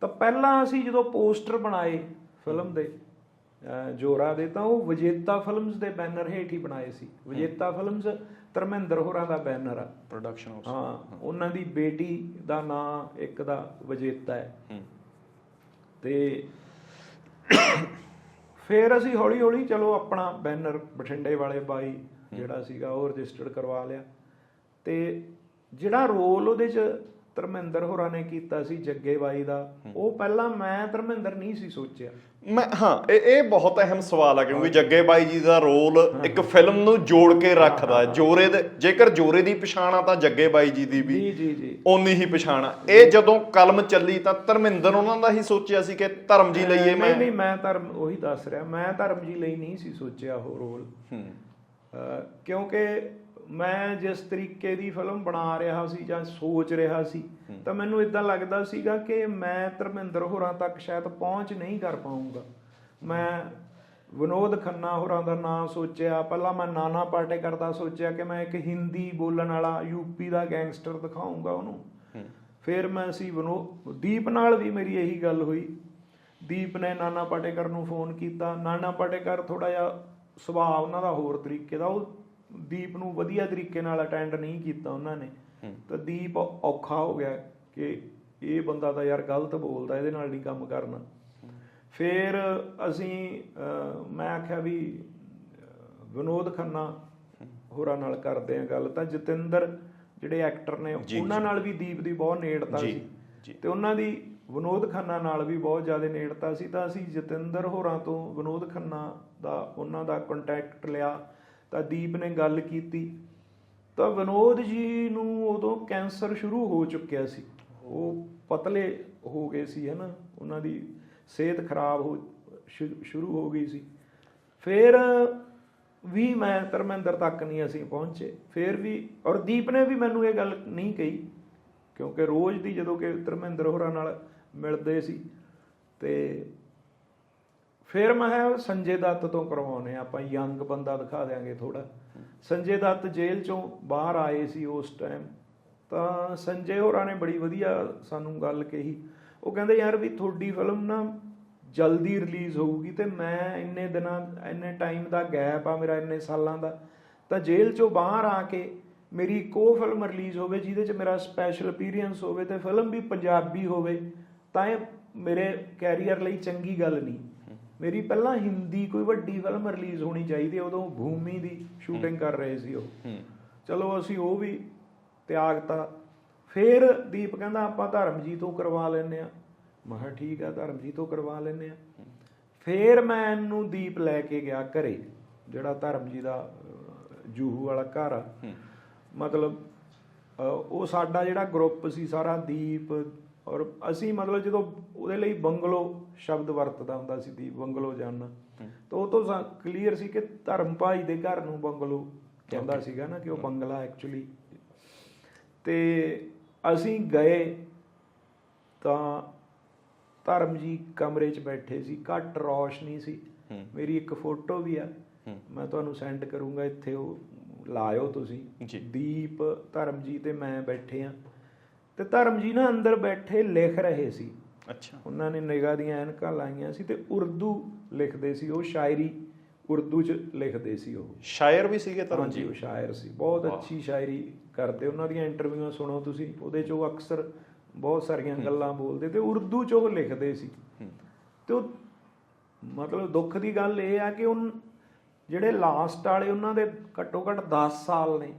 ਤਾਂ ਪਹਿਲਾਂ ਅਸੀਂ ਜਦੋਂ ਪੋਸਟਰ ਬਣਾਏ ਫਿਲਮ ਦੇ ਜੋਰਾ ਦੇ ਤਾਂ ਉਹ ਵਿਜੇਤਾ ਫਿਲਮਸ ਦੇ ਬੈਨਰ ਹੇਠ ਹੀ ਬਣਾਏ ਸੀ। ਵਿਜੇਤਾ ਫਿਲਮਸ ਧਰਮਿੰਦਰ ਹੋਰਾਂ ਦਾ ਬੈਨਰ ਆ। ਪ੍ਰੋਡਕਸ਼ਨ ਹਾਊਸ ਹਾਂ ਉਹਨਾਂ ਦੀ ਬੇਟੀ ਦਾ ਨਾਂ ਇੱਕ ਦਾ ਵਿਜੇਤਾ ਹੂੰ। ਤੇ ਫਿਰ ਅਸੀਂ ਹੌਲੀ ਹੌਲੀ ਚਲੋ ਆਪਣਾ ਬੈਨਰ ਬਠਿੰਡੇ ਵਾਲੇ ਬਾਈ ਜਿਹੜਾ ਸੀਗਾ ਉਹ ਰਜਿਸਟਰਡ ਕਰਵਾ ਲਿਆ। ਤੇ ਜਿਹੜਾ ਰੋਲ ਉਹਦੇ ਚ ਧਰਮਿੰਦਰ ਹੋਰਾਂ ਨੇ ਕੀਤਾ ਸੀ ਜੱਗੇ ਬਾਈ ਦਾ ਉਹ ਪਹਿਲਾਂ ਮੈਂ ਧਰਮਿੰਦਰ ਨਹੀਂ ਸੀ ਸੋਚਿਆ। ਮੈਂ ਹਾਂ ਇਹ ਇਹ ਬਹੁਤ ਅਹਿਮ ਸਵਾਲ ਆ ਕਿਉਂਕਿ ਜੱਗੇ ਬਾਈ ਜੀ ਦਾ ਰੋਲ ਇੱਕ ਫਿਲਮ ਨੂੰ ਜੋੜ ਕੇ ਰੱਖਦਾ। ਜੋਰੇ ਦੇ ਜੇਕਰ ਜੋਰੇ ਦੀ ਪਛਾਣ ਆ ਤਾਂ ਜੱਗੇ ਬਾਈ ਜੀ ਦੀ ਵੀ ਜੀ ਜੀ ਜੀ। ਓਨੀ ਹੀ ਪਛਾਣ ਆ। ਇਹ ਜਦੋਂ ਕਲਮ ਚੱਲੀ ਤਾਂ ਧਰਮਿੰਦਰ ਉਹਨਾਂ ਦਾ ਹੀ ਸੋਚਿਆ ਸੀ ਕਿ ਧਰਮ ਜੀ ਲਈਏ ਨਹੀਂ ਮੈਂ। ਨਹੀਂ ਮੈਂ ਧਰਮ ਉਹੀ ਦੱਸ ਰਿਹਾ। ਮੈਂ ਧਰਮ ਜੀ ਲਈ ਨਹੀਂ ਸੀ ਸੋਚਿਆ ਉਹ ਰੋਲ। ਕਿਉਂਕਿ ਮੈਂ ਜਿਸ ਤਰੀਕੇ ਦੀ ਫਿਲਮ ਬਣਾ ਰਿਹਾ ਸੀ ਜਾਂ ਸੋਚ ਰਿਹਾ ਸੀ ਤਾਂ ਮੈਨੂੰ ਇਦਾਂ ਲੱਗਦਾ ਸੀਗਾ ਕਿ ਮੈਂ ਧਰਮਿੰਦਰ ਹੋਰਾਂ ਤੱਕ ਸ਼ਾਇਦ ਪਹੁੰਚ ਨਹੀਂ ਕਰ ਪਾਉਂਗਾ। ਮੈਂ ਵਿਨੋਦ ਖੰਨਾ ਹੋਰਾਂ ਦਾ ਨਾਮ ਸੋਚਿਆ ਪਹਿਲਾਂ ਮੈਂ ਨਾਨਾ ਪਾਟੇਕਰ ਦਾ ਸੋਚਿਆ ਕਿ ਮੈਂ ਇੱਕ ਹਿੰਦੀ ਬੋਲਣ ਵਾਲਾ ਯੂਪੀ ਦਾ ਗੈਂਗਸਟਰ ਦਿਖਾਉਂਗਾ ਉਹਨੂੰ। ਫਿਰ ਮੈਂ ਸੀ ਵਿਨੋ ਦੀਪ ਨਾਲ ਵੀ ਮੇਰੀ ਇਹੀ ਗੱਲ ਹੋਈ। ਦੀਪ ਨੇ ਨਾਨਾ ਪਾਟੇਕਰ ਨੂੰ ਫੋਨ ਕੀਤਾ। ਨਾਨਾ ਪਾਟੇਕਰ ਥੋੜਾ ਜਿਹਾ ਸੁਭਾਅ ਉਹਨਾਂ ਦਾ ਹੋਰ ਤਰੀਕੇ ਦਾ ਉਹ ਦੀਪ ਨੂੰ ਵਧੀਆ ਤਰੀਕੇ ਨਾਲ ਅਟੈਂਡ ਨਹੀਂ ਕੀਤਾ ਉਹਨਾਂ ਨੇ। ਤਾਂ ਦੀਪ ਔਖਾ ਹੋ ਗਿਆ ਕਿ ਇਹ ਬੰਦਾ ਤਾਂ ਯਾਰ ਗਲਤ ਬੋਲਦਾ ਇਹਦੇ ਨਾਲ ਨਹੀਂ ਕੰਮ ਕਰਨਾ। ਫਿਰ ਅਸੀਂ ਮੈਂ ਆਖਿਆ ਵੀ ਵਿਨੋਦ ਖੰਨਾ ਹੋਰਾਂ ਨਾਲ ਕਰਦੇ ਆ ਗੱਲ। ਤਾਂ ਜਤਿੰਦਰ ਜਿਹੜੇ ਐਕਟਰ ਨੇ ਉਹਨਾਂ ਨਾਲ ਵੀ ਦੀਪ ਦੀ ਬਹੁਤ ਨੇੜਤਾ ਸੀ। ਤੇ ਉਹਨਾਂ ਦੀ ਵਿਨੋਦ ਖੰਨਾ ਨਾਲ ਵੀ ਬਹੁਤ ਜ਼ਿਆਦਾ ਨੇੜਤਾ ਸੀ। ਤਾਂ ਅਸੀਂ ਜਤਿੰਦਰ ਹੋਰਾਂ ਤੋਂ ਵਿਨੋਦ ਖੰਨਾ ਦਾ ਉਹਨਾਂ ਦਾ ਕੰਟੈਕਟ ਲਿਆ। ਤਾਂ ਦੀਪ ਨੇ ਗੱਲ ਕੀਤੀ। ਤਾਂ ਵਿਨੋਦ ਜੀ ਨੂੰ ਉਦੋਂ ਕੈਂਸਰ ਸ਼ੁਰੂ ਹੋ ਚੁੱਕਿਆ ਸੀ। ਉਹ ਪਤਲੇ ਹੋ ਗਏ ਸੀ ਹਨਾ ਉਹਨਾਂ ਦੀ ਸਿਹਤ ਖਰਾਬ ਹੋ ਸ਼ੁਰੂ ਹੋ ਗਈ ਸੀ। ਫਿਰ ਵੀ ਮੈਂ, ਧਰਮਿੰਦਰ ਤੱਕ ਨਹੀਂ ਅਸੀਂ ਪਹੁੰਚੇ। ਫਿਰ ਵੀ, ਔਰ ਦੀਪ ਨੇ ਵੀ ਮੈਨੂੰ ਇਹ ਗੱਲ ਨਹੀਂ ਕਹੀ, ਕਿਉਂਕਿ ਰੋਜ਼ ਦੀ ਜਦੋਂ ਕਿ ਧਰਮਿੰਦਰ ਹੋਰਾਂ ਨਾਲ ਮਿਲਦੇ ਸੀ, ਤੇ ਫਿਰ ਮੈਂ ਕਿਹਾ ਸੰਜੇ ਦੱਤ ਤੋਂ ਕਰਵਾਉਨੇ ਆ ਆਪਾਂ ਯੰਗ ਬੰਦਾ ਦਿਖਾ ਦਿਆਂਗੇ ਥੋੜਾ ਸੰਜੇ ਦੱਤ ਜੇਲ੍ਹ ਚੋਂ ਬਾਹਰ ਆਏ ਸੀ ਉਸ ਟਾਈਮ ਤਾਂ ਸੰਜੇ ਹੋਰਾਂ ਨੇ ਬੜੀ ਵਧੀਆ ਸਾਨੂੰ ਗੱਲ ਕਹੀ। ਉਹ ਕਹਿੰਦੇ, ਯਾਰ ਵੀ ਤੁਹਾਡੀ ਫਿਲਮ ਨਾ ਜਲਦੀ ਰਿਲੀਜ਼ ਹੋਊਗੀ ਤੇ ਮੈਂ ਇੰਨੇ ਦਿਨਾਂ, ਇੰਨੇ ਟਾਈਮ ਦਾ ਗੈਪ ਆ ਮੇਰਾ, ਇੰਨੇ ਸਾਲਾਂ ਦਾ। ਤਾਂ ਜੇਲ੍ਹ ਚੋਂ ਬਾਹਰ ਆ ਕੇ ਮੇਰੀ ਕੋ ਫਿਲਮ ਰਿਲੀਜ਼ ਹੋਵੇ ਜਿਹਦੇ 'ਚ ਮੇਰਾ ਸਪੈਸ਼ਲ ਅਪੀਅਰੈਂਸ ਹੋਵੇ ਤੇ ਫਿਲਮ ਵੀ ਪੰਜਾਬੀ ਹੋਵੇ, ਤਾਂ ਇਹ ਮੇਰੇ ਕੈਰੀਅਰ ਲਈ ਚੰਗੀ ਗੱਲ ਨਹੀਂ। ਮੇਰੀ ਪਹਿਲਾਂ ਹਿੰਦੀ ਕੋਈ ਵੱਡੀ ਫਿਲਮ ਰਿਲੀਜ਼ ਹੋਣੀ ਚਾਹੀਦੀ ਉਦੋਂ ਭੂਮੀ ਦੀ ਸ਼ੂਟਿੰਗ ਕਰ ਰਹੇ ਸੀ ਉਹ। ਚਲੋ ਅਸੀਂ ਉਹ ਵੀ ਤਿਆਗਤਾ ਫਿਰ ਦੀਪ ਕਹਿੰਦਾ ਆਪਾਂ ਧਰਮਜੀਤ ਤੋਂ ਕਰਵਾ ਲੈਨੇ ਆ ਮੈਂ ਕਿਹਾ ਠੀਕ ਆ ਧਰਮਜੀਤ ਤੋਂ ਕਰਵਾ ਲੈਨੇ ਆ ਫਿਰ ਮੈਂ ਇਹਨੂੰ ਦੀਪ ਲੈ ਕੇ ਗਿਆ ਘਰੇ ਜਿਹੜਾ ਧਰਮਜੀ ਦਾ ਜੂਹੂ ਵਾਲਾ ਘਰ ਆ। ਮਤਲਬ ਉਹ ਸਾਡਾ ਜਿਹੜਾ ਗਰੁੱਪ ਸੀ ਸਾਰਾ ਦੀਪ ਔਰ ਅਸੀਂ ਮਤਲਬ ਜਦੋਂ ਉਹਦੇ ਲਈ ਬੰਗਲੋ ਸ਼ਬਦ ਵਰਤਦਾ ਹੁੰਦਾ ਸੀ ਦੀਪ ਬੰਗਲੋ ਜਾਣਾ ਤਾਂ ਉਹ ਤੋਂ ਕਲੀਅਰ ਸੀ ਕਿ ਧਰਮ ਭਾਈ ਦੇ ਘਰ ਨੂੰ ਬੰਗਲੋ ਕਹਿੰਦਾ ਸੀਗਾ ਨਾ ਕਿ ਉਹ ਬੰਗਲਾ ਐਕਚੁਅਲੀ ਤੇ ਅਸੀਂ ਗਏ ਤਾਂ ਧਰਮ ਜੀ ਕਮਰੇ 'ਚ ਬੈਠੇ ਸੀ ਘੱਟ ਰੌਸ਼ਨੀ ਸੀ। ਮੇਰੀ ਇੱਕ ਫੋਟੋ ਵੀ ਆ। ਮੈਂ ਤੁਹਾਨੂੰ ਸੈਂਡ ਕਰੂੰਗਾ ਇੱਥੇ ਉਹ ਲਾਇਓ ਤੁਸੀਂ। ਦੀਪ ਧਰਮ ਜੀ ਤੇ ਮੈਂ ਬੈਠੇ ਆ। ਤੇ ਧਰਮ ਜੀ ਨਾ ਅੰਦਰ ਬੈਠੇ ਲਿਖ ਰਹੇ ਸੀ। ਅੱਛਾ। ਉਹਨਾਂ ਨੇ ਨਿਗਾਹ ਦੀਆਂ ਐਨਕਾਂ ਲਾਈਆਂ ਸੀ ਤੇ ਉਰਦੂ ਲਿਖਦੇ ਸੀ ਉਹ ਸ਼ਾਇਰੀ ਉਰਦੂ 'ਚ ਲਿਖਦੇ ਸੀ ਉਹ। ਸ਼ਾਇਰ ਵੀ ਸੀਗੇ ਧਰਮ ਜੀ? ਉਹ ਸ਼ਾਇਰ ਸੀ। ਬਹੁਤ। ਅੱਛੀ ਸ਼ਾਇਰੀ ਕਰਦੇ। ਉਹਨਾਂ ਦੀਆਂ ਇੰਟਰਵਿਊਆਂ ਸੁਣੋ ਤੁਸੀਂ। ਉਹਦੇ 'ਚ ਉਹ ਅਕਸਰ ਬਹੁਤ ਸਾਰੀਆਂ ਗੱਲਾਂ ਬੋਲਦੇ ਤੇ ਉਰਦੂ 'ਚ ਉਹ ਲਿਖਦੇ ਸੀ। ਤੇ ਉਹ ਮਤਲਬ ਦੁੱਖ ਦੀ ਗੱਲ ਇਹ ਆ ਕਿ ਉਹ ਜਿਹੜੇ ਲਾਸਟ ਵਾਲੇ ਉਹਨਾਂ ਦੇ ਘੱਟੋ ਘੱਟ 10 ਸਾਲ ਨੇ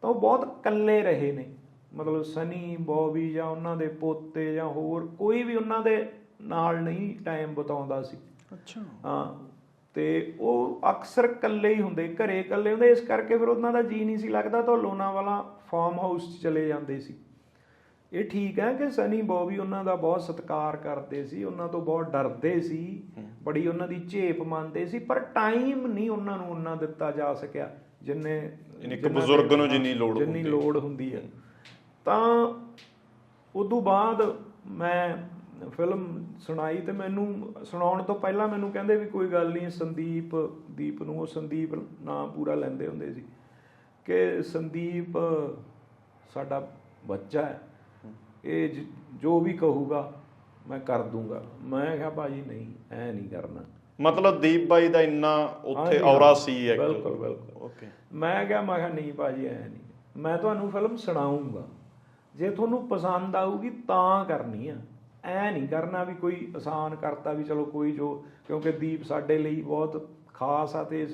ਤਾਂ ਉਹ ਬਹੁਤ ਇਕੱਲੇ ਰਹੇ ਨੇ। ਮਤਲਬ ਸਨੀ ਬੌਬੀ ਜਾਂ ਉਹਨਾਂ ਦੇ ਪੋਤੇ ਜਾਂ ਹੋਰ ਕੋਈ ਵੀ ਉਹਨਾਂ ਦੇ ਨਾਲ ਨਹੀਂ ਟਾਈਮ ਬਿਤਾਉਂਦਾ ਸੀ। ਅੱਛਾ। ਹਾਂ ਤੇ ਉਹ ਅਕਸਰ ਇਕੱਲੇ ਹੀ ਹੁੰਦੇ ਘਰੇ ਇਕੱਲੇ ਹੁੰਦੇ ਇਸ ਕਰਕੇ ਫਿਰ ਉਹਨਾਂ ਦਾ ਜੀ ਨਹੀਂ ਸੀ ਲੱਗਦਾ ਤਾਂ ਲੋਨਾਵਾਲਾ ਫਾਰਮ ਹਾਊਸ 'ਚ ਚਲੇ ਜਾਂਦੇ ਸੀ। ਇਹ ਠੀਕ ਹੈ ਕਿ ਸਨੀ ਬੌਬੀ ਉਹਨਾਂ ਦਾ ਬਹੁਤ ਸਤਿਕਾਰ ਕਰਦੇ ਸੀ ਉਹਨਾਂ ਤੋਂ ਬਹੁਤ ਡਰਦੇ ਸੀ ਬੜੀ ਉਹਨਾਂ ਦੀ ਝੇਪ ਮੰਨਦੇ ਸੀ ਪਰ ਟਾਈਮ ਨਹੀਂ ਉਹਨਾਂ ਨੂੰ ਉਹਨਾਂ ਦਿੱਤਾ ਜਾ ਸਕਿਆ ਜਿੰਨੇ ਇੱਕ ਬਜ਼ੁਰਗ ਨੂੰ ਜਿੰਨੀ ਹੁੰਦੀ। ਲੋੜ ਹੁੰਦੀ ਹੈ। ਤਾਂ ਉਦੋਂ ਬਾਅਦ ਮੈਂ ਫਿਲਮ ਸੁਣਾਈ ਤੇ ਮੈਨੂੰ ਸੁਣਾਉਣ ਤੋਂ ਪਹਿਲਾਂ ਮੈਨੂੰ ਕਹਿੰਦੇ ਵੀ ਕੋਈ ਗੱਲ ਨਹੀਂ ਸੰਦੀਪ ਦੀਪ ਨੂੰ ਉਹ ਸੰਦੀਪ ਨਾਮ ਪੂਰਾ ਲੈਂਦੇ ਹੁੰਦੇ ਸੀ ਕਿ ਸੰਦੀਪ ਸਾਡਾ ਬੱਚਾ ਹੈ ਇਹ ਜ- ਵੀ ਕਹੂਗਾ ਮੈਂ ਕਰ ਦੂੰਗਾ। ਮੈਂ ਕਿਹਾ ਭਾਜੀ ਨਹੀਂ ਐ ਨਹੀਂ ਕਰਨਾ। ਮਤਲਬ ਦੀਪ ਬਾਈ ਦਾ ਇੰਨਾ ਉੱਥੇ ਔਰਾ। ਸੀ ਇੱਕ। ਬਿਲਕੁਲ ਬਿਲਕੁਲ। ਓਕੇ। ਮੈਂ ਕਿਹਾ ਮੈਂ ਕਿਹਾ ਨਹੀਂ ਭਾਜੀ ਐ ਨਹੀਂ। ਮੈਂ ਤੁਹਾਨੂੰ ਫਿਲਮ ਸੁਣਾਉਂਗਾ ਜੇ ਤੁਹਾਨੂੰ ਪਸੰਦ ਆਊਗੀ ਤਾਂ ਕਰਨੀ ਆ। ਐ ਨਹੀਂ ਕਰਨਾ ਵੀ ਕੋਈ ਆਸਾਨ ਕਰਤਾ ਵੀ ਚਲੋ ਕੋਈ ਜੋ ਕਿਉਂਕਿ ਦੀਪ ਸਾਡੇ ਲਈ ਬਹੁਤ ਖਾਸ ਆ ਤੇ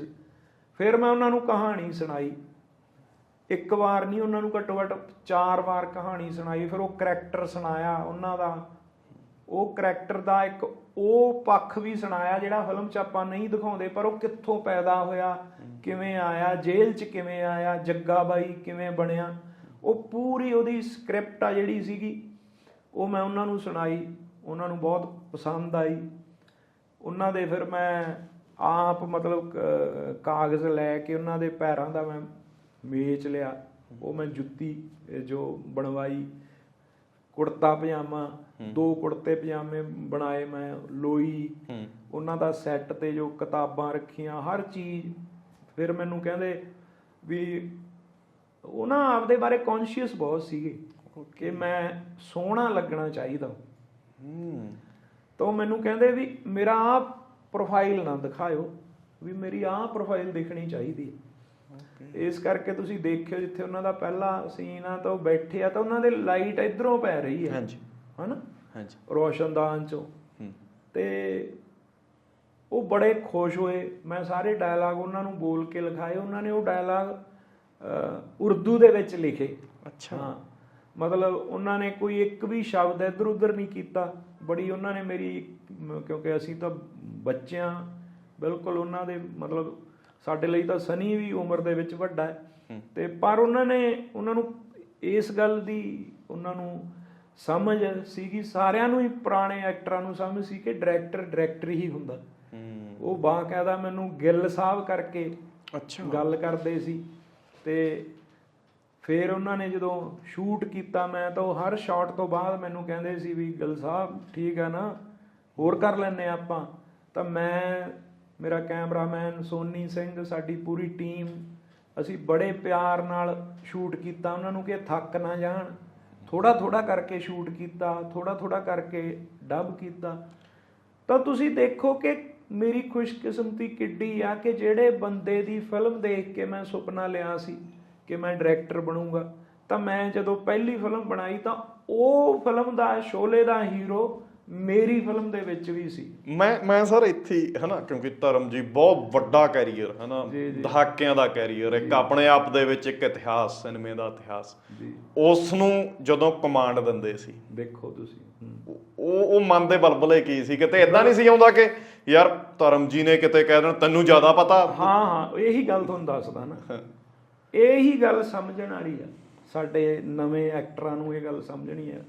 ਫਿਰ ਮੈਂ ਉਹਨਾਂ ਨੂੰ ਕਹਾਣੀ ਸੁਣਾਈ। ਇੱਕ ਵਾਰ ਨਹੀਂ ਉਹਨਾਂ ਨੂੰ ਘੱਟੋ ਘੱਟ ਚਾਰ ਵਾਰ ਕਹਾਣੀ ਸੁਣਾਈ ਫਿਰ ਉਹ ਕਰੈਕਟਰ ਸੁਣਾਇਆ ਉਹਨਾਂ ਦਾ। ਉਹ ਕਰੈਕਟਰ ਦਾ ਇੱਕ ਉਹ ਪੱਖ ਵੀ ਸੁਣਾਇਆ ਜਿਹੜਾ ਫਿਲਮ 'ਚ ਆਪਾਂ ਨਹੀਂ ਦਿਖਾਉਂਦੇ ਪਰ ਉਹ ਕਿੱਥੋਂ ਪੈਦਾ ਹੋਇਆ ਕਿਵੇਂ ਆਇਆ ਜੇਲ੍ਹ 'ਚ ਕਿਵੇਂ ਆਇਆ ਜੱਗਾ ਬਾਈ ਕਿਵੇਂ ਬਣਿਆ। ਉਹ ਪੂਰੀ ਉਹਦੀ ਸਕ੍ਰਿਪਟ ਆ ਜਿਹੜੀ ਸੀਗੀ ਉਹ ਮੈਂ ਉਹਨਾਂ ਨੂੰ ਸੁਣਾਈ ਉਹਨਾਂ ਨੂੰ ਬਹੁਤ ਪਸੰਦ ਆਈ। ਉਹਨਾਂ ਦੇ ਫਿਰ ਮੈਂ ਆਪ ਮਤਲਬ ਕਾਗਜ਼ ਲੈ ਕੇ ਉਹਨਾਂ ਦੇ ਪੈਰਾਂ ਦਾ ਮੈਂ ਮੇਚ ਲਿਆ। ਉਹ ਮੈਂ ਜੁੱਤੀ ਜੋ ਬਣਵਾਈ ਕੁੜਤਾ ਪਜਾਮਾ ਦੋ ਕੁੜਤੇ ਪਜਾਮੇ ਬਣਾਏ ਮੈਂ ਲੋਈ ਉਹਨਾਂ ਦਾ ਸੈੱਟ ਤੇ ਜੋ ਕਿਤਾਬਾਂ ਰੱਖੀਆਂ ਹਰ ਚੀਜ਼। ਫਿਰ ਮੈਨੂੰ ਕਹਿੰਦੇ ਵੀ ਉਹ ਨਾ ਆਪਦੇ ਬਾਰੇ ਕੌਨਸ਼ੀਅਸ ਬਹੁਤ ਸੀਗੇ ਕਿ ਮੈਂ ਸੋਹਣਾ ਲੱਗਣਾ ਚਾਹੀਦਾ। ਹੂੰ। ਤਾਂ ਮੈਨੂੰ ਕਹਿੰਦੇ ਵੀ ਮੇਰਾ ਆ ਪ੍ਰੋਫਾਈਲ ਨਾ ਦਿਖਾਇਓ ਵੀ ਮੇਰੀ ਆਹ ਪ੍ਰੋਫਾਈਲ ਦਿਖਣੀ ਚਾਹੀਦੀ ਹੈ। ਇਸ ਕਰਕੇ ਤੁਸੀਂ ਦੇਖਿਓ ਜਿੱਥੇ ਉਹਨਾਂ ਦਾ ਪਹਿਲਾ ਸੀਨ ਆ ਤਾਂ ਉਹ ਬੈਠੇ ਆ ਤਾਂ ਉਹਨਾਂ ਦੇ ਲਾਈਟ ਇਧਰੋਂ ਪੈ ਰਹੀ ਹੈ। ਹਾਂਜੀ। ਹਨਾ? ਹਾਂਜੀ। ਰੋਸ਼ਨਦਾਨ ਚੋਂ। ਹੂੰ। ਤੇ ਉਹ ਬੜੇ ਖੁਸ਼ ਹੋਏ। ਮੈਂ ਸਾਰੇ ਡਾਇਲਾਗ ਉਹਨਾਂ ਨੂੰ ਬੋਲ ਕੇ ਲਿਖਾਏ। ਉਹਨਾਂ ਨੇ ਉਹ ਡਾਇਲਾਗ ਉਰਦੂ ਦੇ ਵਿੱਚ ਲਿਖੇ। ਅੱਛਾ। ਹਾਂ। ਮਤਲਬ ਉਹਨਾਂ ਨੇ ਕੋਈ ਇੱਕ ਵੀ ਸ਼ਬਦ ਇੱਧਰ ਉੱਧਰ ਨਹੀਂ ਕੀਤਾ। ਬੜੀ ਉਹਨਾਂ ਨੇ ਮੇਰੀ ਕਿਉਂਕਿ ਅਸੀਂ ਤਾਂ ਬੱਚਿਆਂ ਬਿਲਕੁਲ ਉਹਨਾਂ ਦੇ ਮਤਲਬ ਸਾਡੇ ਲਈ ਤਾਂ ਸਨੀ ਵੀ ਉਮਰ ਦੇ ਵਿੱਚ ਵੱਡਾ ਹੈ। ਤੇ ਪਰ ਉਹਨਾਂ ਨੇ ਉਹਨਾਂ ਨੂੰ ਇਸ ਗੱਲ ਦੀ ਉਹਨਾਂ ਨੂੰ ਸਮਝ ਸੀਗੀ ਸਾਰਿਆਂ ਨੂੰ ਹੀ ਪੁਰਾਣੇ ਐਕਟਰਾਂ ਨੂੰ ਸਮਝ ਸੀ ਕਿ ਡਾਇਰੈਕਟਰ ਡਾਇਰੈਕਟਰ ਹੀ ਹੁੰਦਾ। ਉਹ ਬਾਕਾਇਦਾ ਮੈਨੂੰ ਗਿੱਲ ਸਾਹਿਬ ਕਰਕੇ ਅੱਛਾ। ਗੱਲ ਕਰਦੇ ਸੀ। ਤੇ ਫਿਰ ਉਹਨਾਂ ਨੇ ਜਦੋਂ ਸ਼ੂਟ ਕੀਤਾ ਮੈਂ ਤਾਂ ਉਹ ਹਰ ਸ਼ਾਟ ਤੋਂ ਬਾਅਦ ਮੈਨੂੰ ਕਹਿੰਦੇ ਸੀ ਵੀ ਗਿੱਲ ਸਾਹਿਬ, ਠੀਕ ਆ ਨਾ, ਹੋਰ ਕਰ ਲੈਨੇ ਆਪਾਂ। ਤਾਂ ਮੈਂ, ਮੇਰਾ ਕੈਮਰਾਮੈਨ ਸੋਨੀ ਸਿੰਘ, ਸਾਡੀ ਪੂਰੀ ਟੀਮ ਅਸੀਂ ਬੜੇ ਪਿਆਰ ਨਾਲ ਸ਼ੂਟ ਕੀਤਾ। ਉਹਨਾਂ ਨੂੰ ਕਿ ਥੱਕ ਨਾ ਜਾਣ। ਥੋੜਾ ਥੋੜਾ ਕਰਕੇ ਸ਼ੂਟ ਕੀਤਾ ਥੋੜਾ ਥੋੜਾ ਕਰਕੇ ਡਬ ਕੀਤਾ। ਤਾਂ ਤੁਸੀਂ ਦੇਖੋ ਕਿ ਮੇਰੀ ਖੁਸ਼ਕਿਸਮਤੀ ਕਿੱਡੀ ਆ ਕਿ ਜਿਹੜੇ ਬੰਦੇ ਦੀ ਫਿਲਮ ਦੇਖ ਕੇ ਮੈਂ ਸੁਪਨਾ ਲਿਆ ਸੀ ਕਿ ਮੈਂ ਡਾਇਰੈਕਟਰ ਬਣੂੰਗਾ ਤਾਂ ਮੈਂ ਜਦੋਂ ਪਹਿਲੀ ਫਿਲਮ ਬਣਾਈ ਤਾਂ ਉਹ ਫਿਲਮ ਦਾ ਸ਼ੋਲੇ ਦਾ ਹੀਰੋ ਮੇਰੀ ਫਿਲਮ ਦੇ ਵਿੱਚ ਵੀ ਸੀ। ਮੈਂ ਮੈਂ ਸਰ ਇੱਥੇ ਹਨਾ ਕਿਉਂਕਿ ਧਰਮ ਜੀ ਬਹੁਤ ਵੱਡਾ ਕੈਰੀਅਰ ਹਨਾ। ਦਹਾਕਿਆਂ ਦਾ ਕੈਰੀਅਰ ਇੱਕ ਆਪਣੇ ਆਪ ਦੇ ਵਿੱਚ ਇੱਕ ਇਤਿਹਾਸ ਸਿਨੇਮੇ ਦਾ ਇਤਿਹਾਸ। ਉਸ ਨੂੰ ਜਦੋਂ ਕਮਾਂਡ ਦਿੰਦੇ ਸੀ। ਦੇਖੋ ਤੁਸੀਂ। ਉਹ ਉਹ ਮਨ ਦੇ ਬਲਬਲੇ ਕੀ ਸੀ? ਕਿਤੇ ਇਦਾਂ ਨਹੀਂ ਸੀ ਆਉਂਦਾ ਕਿ ਯਾਰ ਧਰਮ ਜੀ ਨੇ ਕਿਤੇ ਕਹਿ ਦੇਣ, ਤੈਨੂੰ ਜ਼ਿਆਦਾ ਪਤਾ? ਹਾਂ ਹਾਂ, ਇਹੀ ਗੱਲ ਤੁਹਾਨੂੰ ਦੱਸਦਾ ਨਾ। ਇਹੀ ਗੱਲ ਸਮਝਣ ਵਾਲੀ ਆ। ਸਾਡੇ ਨਵੇਂ ਐਕਟਰਾਂ ਨੂੰ ਇਹ ਗੱਲ ਸਮਝਣੀ ਆ।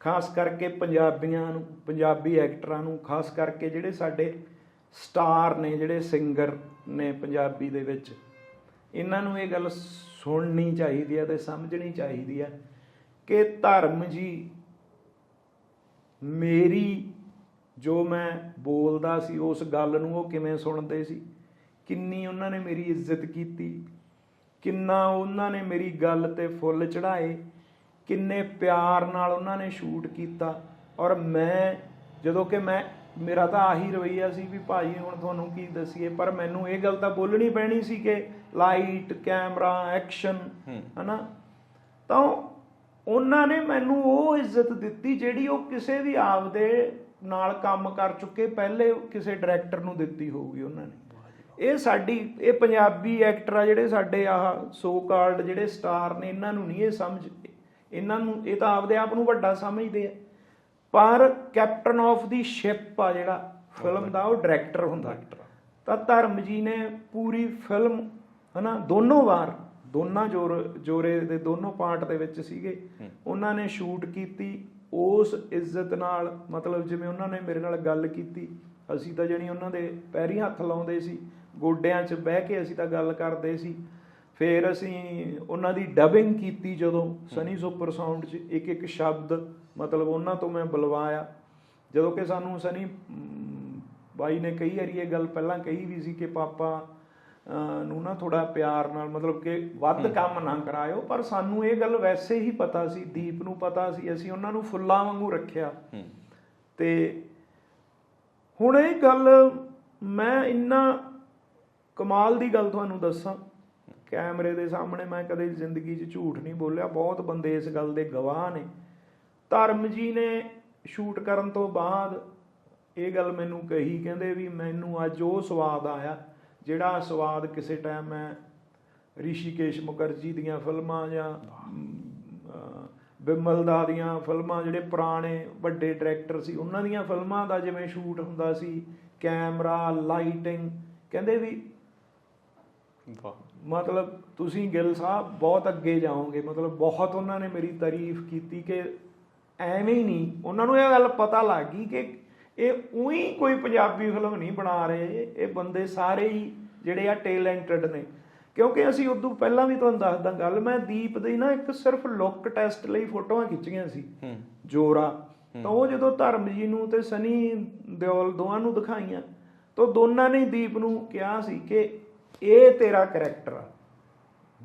ਖਾਸ ਕਰਕੇ ਪੰਜਾਬੀਆਂ ਨੂੰ, ਪੰਜਾਬੀ ਐਕਟਰਾਂ ਨੂੰ, ਖਾਸ ਕਰਕੇ ਜਿਹੜੇ ਸਾਡੇ ਸਟਾਰ ਨੇ, ਜਿਹੜੇ ਸਿੰਗਰ ਨੇ ਪੰਜਾਬੀ ਦੇ ਵਿੱਚ, ਇਹਨਾਂ ਨੂੰ ਇਹ ਗੱਲ ਸੁਣਨੀ ਚਾਹੀਦੀ ਆ ਤੇ ਸਮਝਣੀ ਚਾਹੀਦੀ ਆ ਕਿ ਧਰਮ ਜੀ ਮੇਰੀ ਜੋ ਮੈਂ ਬੋਲਦਾ ਸੀ ਉਸ ਗੱਲ ਨੂੰ ਉਹ ਕਿਵੇਂ ਸੁਣਦੇ ਸੀ? ਕਿੰਨੀ ਉਹਨਾਂ ਨੇ ਮੇਰੀ ਇੱਜ਼ਤ ਕੀਤੀ? ਕਿੰਨਾ ਉਹਨਾਂ ਨੇ ਮੇਰੀ ਗੱਲ ਤੇ ਫੁੱਲ ਚੜਾਏ ਕਿੰਨੇ ਪਿਆਰ ਨਾਲ ਉਹਨਾਂ ਨੇ ਸ਼ੂਟ ਕੀਤਾ? ਔਰ ਮੈਂ ਜਦੋਂ ਕਿ ਮੈਂ ਮੇਰਾ ਤਾਂ ਆਹੀ ਰਵਈਆ ਸੀ ਵੀ ਭਾਜੀ ਹੁਣ ਤੁਹਾਨੂੰ ਕੀ ਦਸੀਏ ਪਰ ਮੈਨੂੰ ਇਹ ਗੱਲ ਤਾਂ ਬੋਲਣੀ ਪੈਣੀ ਸੀ ਕਿ ਲਾਈਟ ਕੈਮਰਾ ਐਕਸ਼ਨ ਹੂੰ। ਹਨਾ? ਤਾਂ ਉਹਨਾਂ ਨੇ ਮੈਨੂੰ ਉਹ ਇੱਜ਼ਤ ਦਿੱਤੀ ਜਿਹੜੀ ਉਹ ਕਿਸੇ ਵੀ ਆਪਦੇ ਨਾਲ ਕੰਮ ਕਰ ਚੁੱਕੇ ਪਹਿਲੇ ਕਿਸੇ ਡਾਇਰੈਕਟਰ ਨੂੰ ਦਿੱਤੀ ਹੋਊਗੀ ਉਹਨਾਂ ਨੇ। ਇਹ ਸਾਡੀ ਇਹ ਪੰਜਾਬੀ ਐਕਟਰ ਆ ਜਿਹੜੇ ਸਾਡੇ ਆਹ ਸੋ ਕਾਲਡ ਜਿਹੜੇ ਸਟਾਰ ਨੇ ਇਹਨਾਂ ਨੂੰ ਨਹੀਂ ਇਹ ਸਮਝ ਇਹਨਾਂ ਨੂੰ ਇਹ ਤਾਂ ਆਪਦੇ ਆਪ ਨੂੰ ਵੱਡਾ ਸਮਝਦੇ ਆ। ਪਰ ਕੈਪਟਨ ਆਫ ਦੀ ਸ਼ਿਪ ਆ ਜਿਹੜਾ ਫਿਲਮ ਦਾ ਉਹ ਡਾਇਰੈਕਟਰ ਹੁੰਦਾ। ਤਾਂ ਧਰਮ ਜੀ ਨੇ ਪੂਰੀ ਫਿਲਮ ਹਨਾ ਦੋਨੋਂ ਵਾਰ ਦੋਨਾਂ ਜੋਰ ਜੋਰੇ ਦੇ ਦੋਨੋਂ ਪਾਰਟ ਦੇ ਵਿੱਚ ਸੀਗੇ। ਉਹਨਾਂ ਨੇ ਸ਼ੂਟ ਕੀਤੀ ਉਸ ਇੱਜ਼ਤ ਨਾਲ ਮਤਲਬ ਜਿਵੇਂ ਉਹਨਾਂ ਨੇ ਮੇਰੇ ਨਾਲ ਗੱਲ ਕੀਤੀ ਅਸੀਂ ਤਾਂ ਜਣੀ ਉਹਨਾਂ ਦੇ ਪੈਰੀ ਹੱਥ ਲਾਉਂਦੇ ਸੀ ਗੋਡਿਆਂ 'ਚ ਬਹਿ ਕੇ ਅਸੀਂ ਤਾਂ ਗੱਲ ਕਰਦੇ ਸੀ। ਫਿਰ ਅਸੀਂ ਉਹਨਾਂ ਦੀ ਡਬਿੰਗ ਕੀਤੀ ਜਦੋਂ ਸਨੀ ਸੁਪਰ ਸਾਊਂਡ 'ਚ ਇੱਕ ਇੱਕ ਸ਼ਬਦ ਮਤਲਬ ਉਹਨਾਂ ਤੋਂ ਮੈਂ ਬੁਲਵਾਇਆ। ਜਦੋਂ ਕਿ ਸਾਨੂੰ ਸਨੀ ਬਾਈ ਨੇ ਕਈ ਵਾਰੀ ਇਹ ਗੱਲ ਪਹਿਲਾਂ ਕਹੀ ਵੀ ਸੀ ਕਿ ਪਾਪਾ ਨੂੰ ਨਾ ਥੋੜਾ ਪਿਆਰ ਨਾਲ ਮਤਲਬ ਕਿ ਵੱਧ ਕੰਮ ਨਾ ਕਰਾਇਓ ਪਰ ਸਾਨੂੰ ਇਹ ਗੱਲ ਵੈਸੇ ਹੀ ਪਤਾ ਸੀ ਦੀਪ ਨੂੰ ਪਤਾ ਸੀ ਅਸੀਂ ਉਹਨਾਂ ਨੂੰ ਫੁੱਲਾਂ ਵਾਂਗੂ ਰੱਖਿਆ। ਤੇ ਹੁਣ ਇਹ ਗੱਲ ਮੈਂ ਇੰਨਾ ਕਮਾਲ ਦੀ ਗੱਲ ਤੁਹਾਨੂੰ ਦੱਸਾਂ ਕੈਮਰੇ ਦੇ ਸਾਹਮਣੇ ਮੈਂ ਕਦੇ ਜ਼ਿੰਦਗੀ 'ਚ ਝੂਠ ਨਹੀਂ ਬੋਲਿਆ ਬਹੁਤ ਬੰਦੇ ਇਸ ਗੱਲ ਦੇ ਗਵਾਹ ਨੇ। ਧਰਮ ਜੀ ਨੇ ਸ਼ੂਟ ਕਰਨ ਤੋਂ ਬਾਅਦ ਇਹ ਗੱਲ ਮੈਨੂੰ ਕਹੀ ਕਹਿੰਦੇ ਵੀ ਮੈਨੂੰ ਅੱਜ ਉਹ ਸਵਾਦ ਆਇਆ। ਜਿਹੜਾ ਸਵਾਦ ਕਿਸੇ ਟਾਈਮ ਮੈਂ ਰਿਸ਼ੀਕੇਸ਼ ਮੁਖਰਜੀ ਦੀਆਂ ਫਿਲਮਾਂ ਜਾਂ ਬਿਮਲ ਦਾ ਦੀਆਂ ਫਿਲਮਾਂ ਜਿਹੜੇ ਪੁਰਾਣੇ ਵੱਡੇ ਡਾਇਰੈਕਟਰ ਸੀ ਉਹਨਾਂ ਦੀਆਂ ਫਿਲਮਾਂ ਦਾ ਜਿਵੇਂ ਸ਼ੂਟ ਹੁੰਦਾ ਸੀ ਕੈਮਰਾ ਲਾਈਟਿੰਗ ਕਹਿੰਦੇ ਵੀ ਮਤਲਬ ਤੁਸੀਂ ਗਿੱਲ ਸਾਹਿਬ ਬਹੁਤ ਅੱਗੇ ਜਾਓਗੇ ਮਤਲਬ ਬਹੁਤ ਉਹਨਾਂ ਨੇ ਮੇਰੀ ਤਾਰੀਫ ਕੀਤੀ ਕਿ ਐਵੇਂ ਹੀ ਨਹੀਂ ਉਹਨਾਂ ਨੂੰ ਇਹ ਗੱਲ ਪਤਾ ਲੱਗ ਗਈ ਕਿ ਇਹ ਉਹੀ ਕੋਈ ਪੰਜਾਬੀ ਫਿਲਮ ਨਹੀਂ ਬਣਾ ਰਹੇ ਇਹ। ਬੰਦੇ ਸਾਰੇ ਹੀ ਜਿਹੜੇ ਆ ਟੈਲੈਂਟਡ ਨੇ। ਕਿਉਂਕਿ ਅਸੀਂ ਉਦੋਂ ਪਹਿਲਾਂ ਵੀ ਤੁਹਾਨੂੰ ਦੱਸਦਾ ਗੱਲ ਮੈਂ ਦੀਪ ਦੀ ਨਾ ਇੱਕ ਸਿਰਫ ਲੁੱਕ ਟੈਸਟ ਲਈ ਫੋਟੋਆਂ ਖਿੱਚੀਆਂ ਸੀ। ਜੋਰਾ। ਤਾਂ ਉਹ ਜਦੋਂ ਧਰਮ ਜੀ ਨੂੰ ਤੇ ਸਨੀ ਦਿਓਲ ਦੋਵਾਂ ਨੂੰ ਦਿਖਾਈਆਂ ਤਾਂ ਦੋਨਾਂ ਨੇ ਦੀਪ ਨੂੰ ਕਿਹਾ ਸੀ ਕਿ ਇਹ ਤੇਰਾ ਕਰੈਕਟਰ ਆ।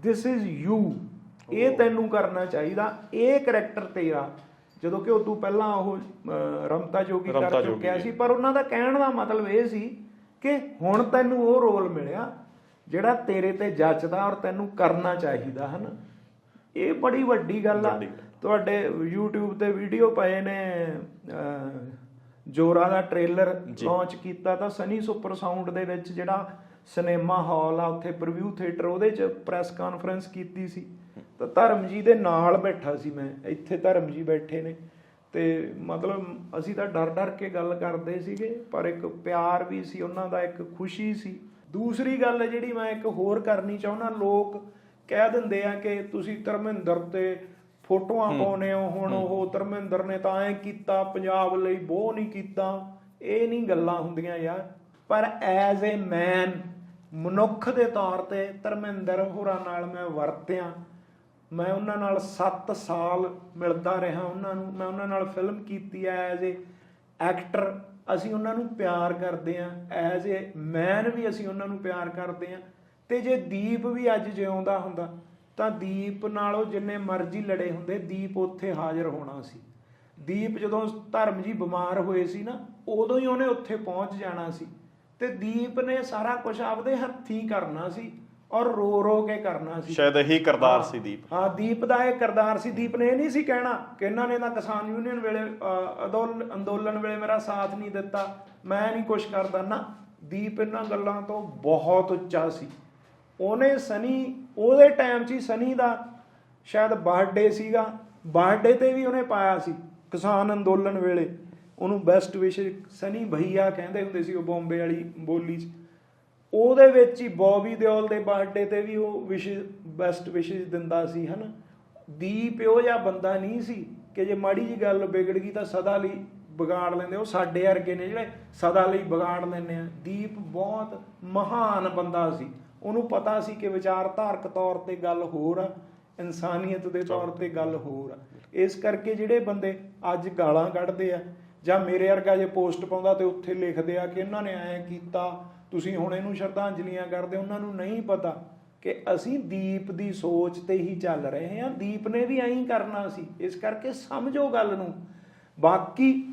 ਥਿਸ ਇਜ਼ ਯੂ ਇਹ ਤੈਨੂੰ ਕਰਨਾ ਚਾਹੀਦਾ। ਇਹ ਕਰੈਕਟਰ ਤੇਰਾ। ਜਦੋਂ ਕਿ ਉਦੋਂ ਪਹਿਲਾਂ ਉਹ ਰਮਤਾ ਜੋਗੀ ਕਰ ਚੁੱਕਿਆ। ਸੀ ਪਰ ਉਹਨਾਂ ਦਾ ਕਹਿਣ ਦਾ ਮਤਲਬ ਇਹ ਸੀ ਕਿ ਹੁਣ ਤੈਨੂੰ ਉਹ ਰੋਲ ਮਿਲਿਆ ਜਿਹੜਾ ਤੇਰੇ ਤੇ ਜੱਜਦਾ ਔਰ ਤੈਨੂੰ ਕਰਨਾ ਚਾਹੀਦਾ ਹਨ ਇਹ ਬੜੀ ਵੱਡੀ ਗੱਲ ਆ। ਤੁਹਾਡੇ YouTube ਤੇ ਵੀਡੀਓ ਪਏ ਨੇ ਜੋਰਾ ਦਾ ਟ੍ਰੇਲਰ। ਲਾਂਚ ਕੀਤਾ ਤਾਂ ਸਨੀ ਸੁਪਰ ਸਾਊਂਡ ਦੇ ਵਿੱਚ ਜਿਹੜਾ ਸਿਨੇਮਾ ਹਾਲ ਆ ਉੱਥੇ ਪ੍ਰੀਵਿਊ ਥੀਏਟਰ ਉਹਦੇ 'ਚ ਪ੍ਰੈਸ ਕਾਨਫਰੰਸ ਕੀਤੀ ਸੀ ਤਾਂ ਧਰਮ ਜੀ ਦੇ ਨਾਲ ਬੈਠਾ ਸੀ ਮੈਂ ਇੱਥੇ ਧਰਮ ਜੀ ਬੈਠੇ ਨੇ। ਤੇ ਮਤਲਬ ਅਸੀਂ ਤਾਂ ਡਰ ਡਰ ਕੇ ਗੱਲ ਕਰਦੇ ਸੀਗੇ ਪਰ ਇੱਕ ਪਿਆਰ ਵੀ ਸੀ ਉਹਨਾਂ ਦਾ ਇੱਕ ਖੁਸ਼ੀ ਸੀ। ਦੂਸਰੀ ਗੱਲ ਜਿਹੜੀ ਮੈਂ ਇੱਕ ਹੋਰ ਕਰਨੀ ਚਾਹੁੰਦਾ ਲੋਕ ਕਹਿ ਦਿੰਦੇ ਆ ਕਿ ਤੁਸੀਂ ਧਰਮਿੰਦਰ ਤੇ ਫੋਟੋਆਂ ਪਾਉਨੇ ਹੋ ਹੁਣ ਉਹ ਧਰਮਿੰਦਰ ਨੇ ਤਾਂ ਐ ਕੀਤਾ ਪੰਜਾਬ ਲਈ ਬੋਹ ਨਹੀਂ ਕੀਤਾ। ਇਹ ਨਹੀਂ ਗੱਲਾਂ ਹੁੰਦੀਆਂ ਯਾਰ। ਪਰ ਐਜ਼ ਅ ਮੈਨ ਮਨੁੱਖ ਦੇ ਤੌਰ ਤੇ ਧਰਮਿੰਦਰ ਹੋਰਾਂ ਨਾਲ ਮੈਂ ਵਰਤਿਆ। ਮੈਂ ਉਹਨਾਂ ਨਾਲ 7 ਸਾਲ ਮਿਲਦਾ ਰਿਹਾ ਉਹਨਾਂ ਨੂੰ, ਮੈਂ ਉਹਨਾਂ ਨਾਲ ਫਿਲਮ ਕੀਤੀ ਐ ਐਜ਼ ਏ ਐਕਟਰ ਅਸੀਂ ਉਹਨਾਂ ਨੂੰ ਪਿਆਰ ਕਰਦੇ ਆ ਐਜ਼ ਏ ਮੈਨ ਵੀ ਅਸੀਂ ਉਹਨਾਂ ਨੂੰ ਪਿਆਰ ਕਰਦੇ ਆ ਤੇ ਜੇ ਦੀਪ ਵੀ ਅੱਜ ਜਿਉਂਦਾ ਹੁੰਦਾ, ਤਾਂ ਦੀਪ ਨਾਲੋਂ ਜਿੰਨੇ ਮਰਜ਼ੀ ਲੜੇ ਹੁੰਦੇ, ਦੀਪ ਉੱਥੇ ਹਾਜ਼ਰ ਹੋਣਾ ਸੀ। ਦੀਪ ਜਦੋਂ ਧਰਮ ਜੀ ਬਿਮਾਰ ਹੋਏ ਸੀ ਨਾ, ਉਦੋਂ ਹੀ ਉਹਨੇ ਉੱਥੇ ਪਹੁੰਚ ਜਾਣਾ ਸੀ। ਤੇ ਦੀਪ ਨੇ ਸਾਰਾ ਕੁਝ ਆਪਦੇ ਹੱਥੀਂ ਕਰਨਾ ਸੀ। ਔਰ ਰੋ ਰੋ ਕੇ ਕਰਨਾ ਸੀ। ਸ਼ਾਇਦ ਇਹੀ ਕਰਦਾਰ ਸੀ ਦੀਪ। ਹਾਂ ਦੀਪ ਦਾ ਇਹ ਕਰਦਾਰ ਸੀ। ਦੀਪ ਨੇ ਇਹ ਨਹੀਂ ਸੀ ਕਹਿਣਾ ਕਿ ਇਹਨਾਂ ਨੇ ਤਾਂ ਕਿਸਾਨ ਯੂਨੀਅਨ ਵੇਲੇ ਅੰਦੋਲਨ ਵੇਲੇ ਮੇਰਾ ਸਾਥ ਨਹੀਂ ਦਿੱਤਾ ਮੈਂ ਨਹੀਂ ਕੁਛ ਕਰਦਾ। ਨਾ ਦੀਪ ਇਹਨਾਂ ਗੱਲਾਂ ਤੋਂ ਬਹੁਤ ਉੱਚਾ ਸੀ। ਉਹਨੇ ਸਨੀ ਉਹਦੇ ਟਾਈਮ 'ਚ ਹੀ ਸਨੀ ਦਾ ਸ਼ਾਇਦ ਬਰਥਡੇ ਸੀਗਾ। ਬਰਥਡੇ ਤੇ ਵੀ ਉਹਨੇ ਪਾਇਆ ਸੀ ਕਿਸਾਨ ਅੰਦੋਲਨ ਵੇਲੇ। ਉਹਨੂੰ ਬੈਸਟ ਵਿਸ਼ ਸਨੀ ਭਈਆ ਕਹਿੰਦੇ ਹੁੰਦੇ ਸੀ ਉਹ ਬੰਬੇ ਵਾਲੀ ਬੋਲੀ 'ਚ। ਉਹਦੇ ਵਿੱਚ ਹੀ ਬੌਬੀ ਦਿਓਲ ਦੇ ਬਰਥਡੇ ਤੇ ਵੀ ਉਹ ਵਿਸ਼ ਬੈਸਟ ਵਿਸ਼ੇਸ ਦਿੰਦਾ ਸੀ, ਹਨਾ? ਦੀਪ ਇਹੋ ਜਿਹਾ ਬੰਦਾ ਨਹੀਂ ਸੀ ਕਿ ਜੇ ਮਾੜੀ ਜੀ ਗੱਲ ਵਿਗੜ ਗਈ ਤਾਂ ਸਦਾ ਲਈ ਵਿਗਾੜ ਲੈਂਦੇ। ਉਹ ਸਾਡੇ ਵਰਗੇ ਨੇ ਜਿਹੜੇ ਸਦਾ ਲਈ ਵਿਗਾੜ ਲੈਂਦੇ ਆ। ਦੀਪ ਬਹੁਤ ਮਹਾਨ ਬੰਦਾ ਸੀ। ਉਹਨੂੰ ਪਤਾ ਸੀ ਕਿ ਵਿਚਾਰਧਾਰਕ ਤੌਰ ਤੇ ਗੱਲ ਹੋਰ ਆ, ਇਨਸਾਨੀਅਤ ਦੇ ਤੌਰ ਤੇ ਗੱਲ ਹੋਰ ਆ। ਇਸ ਕਰਕੇ ਜਿਹੜੇ ਬੰਦੇ ਅੱਜ ਗਾਲਾਂ ਕੱਢਦੇ ਆ ਜਾਂ ਮੇਰੇ ਵਰਗਾ ਜੇ ਪੋਸਟ ਪਾਉਂਦਾ ਤੇ ਉੱਥੇ ਲਿਖਦੇ ਆ ਕਿ ਇਹਨਾਂ ਨੇ ਐਂ ਕੀਤਾ ਤੁਸੀਂ ਹੁਣ ਇਹਨੂੰ ਸ਼ਰਧਾਂਜਲੀਆਂ ਕਰਦੇ ਉਹਨਾਂ ਨੂੰ ਨਹੀਂ ਪਤਾ ਕਿ ਅਸੀਂ ਦੀਪ ਦੀ ਸੋਚ ਤੇ ਹੀ ਚੱਲ ਰਹੇ ਹਾਂ। ਦੀਪ ਨੇ ਵੀ ਐਂ ਕਰਨਾ ਸੀ। ਇਸ ਕਰਕੇ ਸਮਝੋ ਗੱਲ ਨੂੰ। ਬਾਕੀ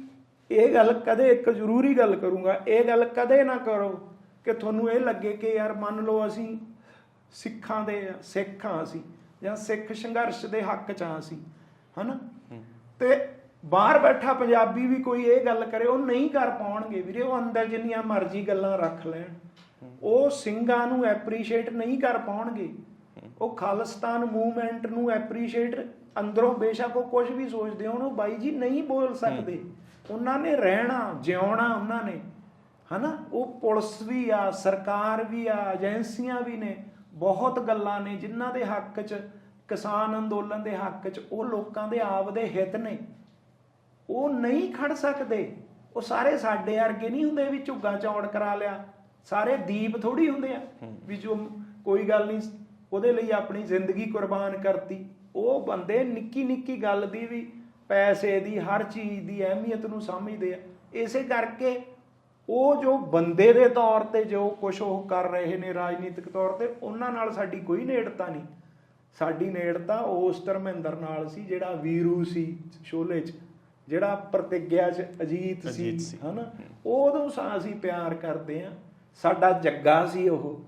ਇਹ ਗੱਲ ਕਦੇ ਇੱਕ ਜ਼ਰੂਰੀ ਗੱਲ ਕਰੂੰਗਾ। ਇਹ ਗੱਲ ਕਦੇ ਨਾ ਕਰੋ ਕਿ ਤੁਹਾਨੂੰ ਇਹ ਲੱਗੇ ਕਿ ਯਾਰ ਮੰਨ ਲਓ ਅਸੀਂ ਸਿੱਖਾਂ ਦੇ ਸਿੱਖ ਅਸੀਂ ਜਾਂ ਸਿੱਖ ਸੰਘਰਸ਼ ਦੇ ਹੱਕ ਚ ਹਾਂ ਅਸੀਂ ਹਨਾ? ਤੇ ਬਾਹਰ ਬੈਠਾ ਪੰਜਾਬੀ ਵੀ ਕੋਈ ਇਹ ਗੱਲ ਕਰੇ, ਉਹ ਨਹੀਂ ਕਰ ਪਾਉਣਗੇ ਵੀਰੇ, ਉਹ ਅੰਦਰ ਜਿੰਨੀਆਂ ਮਰਜ਼ੀ ਗੱਲਾਂ ਰੱਖ ਲੈਣ। ਉਹ ਸਿੰਘਾਂ ਨੂੰ ਐਪਰੀਸ਼ੀਏਟ ਨਹੀਂ ਕਰ ਪਾਉਣਗੇ। ਉਹ ਖਾਲਿਸਤਾਨ ਮੂਵਮੈਂਟ ਨੂੰ ਐਪਰੀਸ਼ੀਏਟ ਅੰਦਰੋਂ ਬੇਸ਼ੱਕ ਉਹ ਕੁਝ ਵੀ ਸੋਚਦੇ ਹੋਣ, ਉਹ ਬਾਈ ਜੀ ਨਹੀਂ ਬੋਲ ਸਕਦੇ। ਉਹਨਾਂ ਨੇ ਰਹਿਣਾ, ਜਿਉਣਾ ਉਹਨਾਂ ਨੇ। ਹਨਾ? ਉਹ ਪੁਲਿਸ ਵੀ ਆ, ਸਰਕਾਰ ਵੀ ਆ ਏਜੰਸੀਆਂ ਵੀ ਨੇ। ਬਹੁਤ ਗੱਲਾਂ ਨੇ ਜਿਨ੍ਹਾਂ ਦੇ ਹੱਕ 'ਚ, ਕਿਸਾਨ ਅੰਦੋਲਨ ਦੇ ਹੱਕ 'ਚ, ਉਹ ਲੋਕਾਂ ਦੇ ਆਪ ਦੇ ਹਿੱਤ ਨੇ। ਉਹ ਨਹੀਂ ਖੜ ਸਕਦੇ। ਉਹ ਸਾਰੇ ਸਾਡੇ ਵਰਗੇ ਨਹੀਂ ਹੁੰਦੇ ਵੀ ਝੁੱਗਾ ਚੌੜ ਕਰਾ ਲਿਆ। ਸਾਰੇ ਦੀਪ ਥੋੜੀ ਹੁੰਦੇ ਆ ਵੀ ਜੋ ਕੋਈ ਗੱਲ ਨਹੀਂ ਉਹਦੇ ਲਈ ਆਪਣੀ ਜ਼ਿੰਦਗੀ ਕੁਰਬਾਨ ਕਰਤੀ। ਉਹ ਬੰਦੇ ਨਿੱਕੀ ਨਿੱਕੀ ਗੱਲ ਦੀ ਵੀ ਪੈਸੇ ਦੀ ਹਰ ਚੀਜ਼ ਦੀ ਅਹਿਮੀਅਤ ਨੂੰ ਸਮਝਦੇ ਆ। ਇਸੇ ਕਰਕੇ ਉਹ ਜੋ ਬੰਦੇ ਦੇ ਤੌਰ ਤੇ ਜੋ ਕੁਝ ਉਹ ਕਰ ਰਹੇ ਨੇ ਰਾਜਨੀਤਿਕ ਤੌਰ ਤੇ ਉਹਨਾਂ ਨਾਲ ਸਾਡੀ ਕੋਈ ਨੇੜਤਾ ਨਹੀਂ। ਸਾਡੀ ਨੇੜਤਾ ਉਸ ਧਰਮਿੰਦਰ ਨਾਲ ਸੀ ਜਿਹੜਾ ਵੀਰੂ ਸੀ ਸ਼ੋਲੇ 'ਚ। ਜਿਹੜਾ ਪ੍ਰਤਿਗਿਆ 'ਚ ਅਜੀਤ ਸੀ। ਹਨਾ? ਉਦੋਂ ਸਾ ਅਸੀਂ ਪਿਆਰ ਕਰਦੇ ਆ। ਸਾਡਾ ਜੱਗਾ ਸੀ ਉਹ।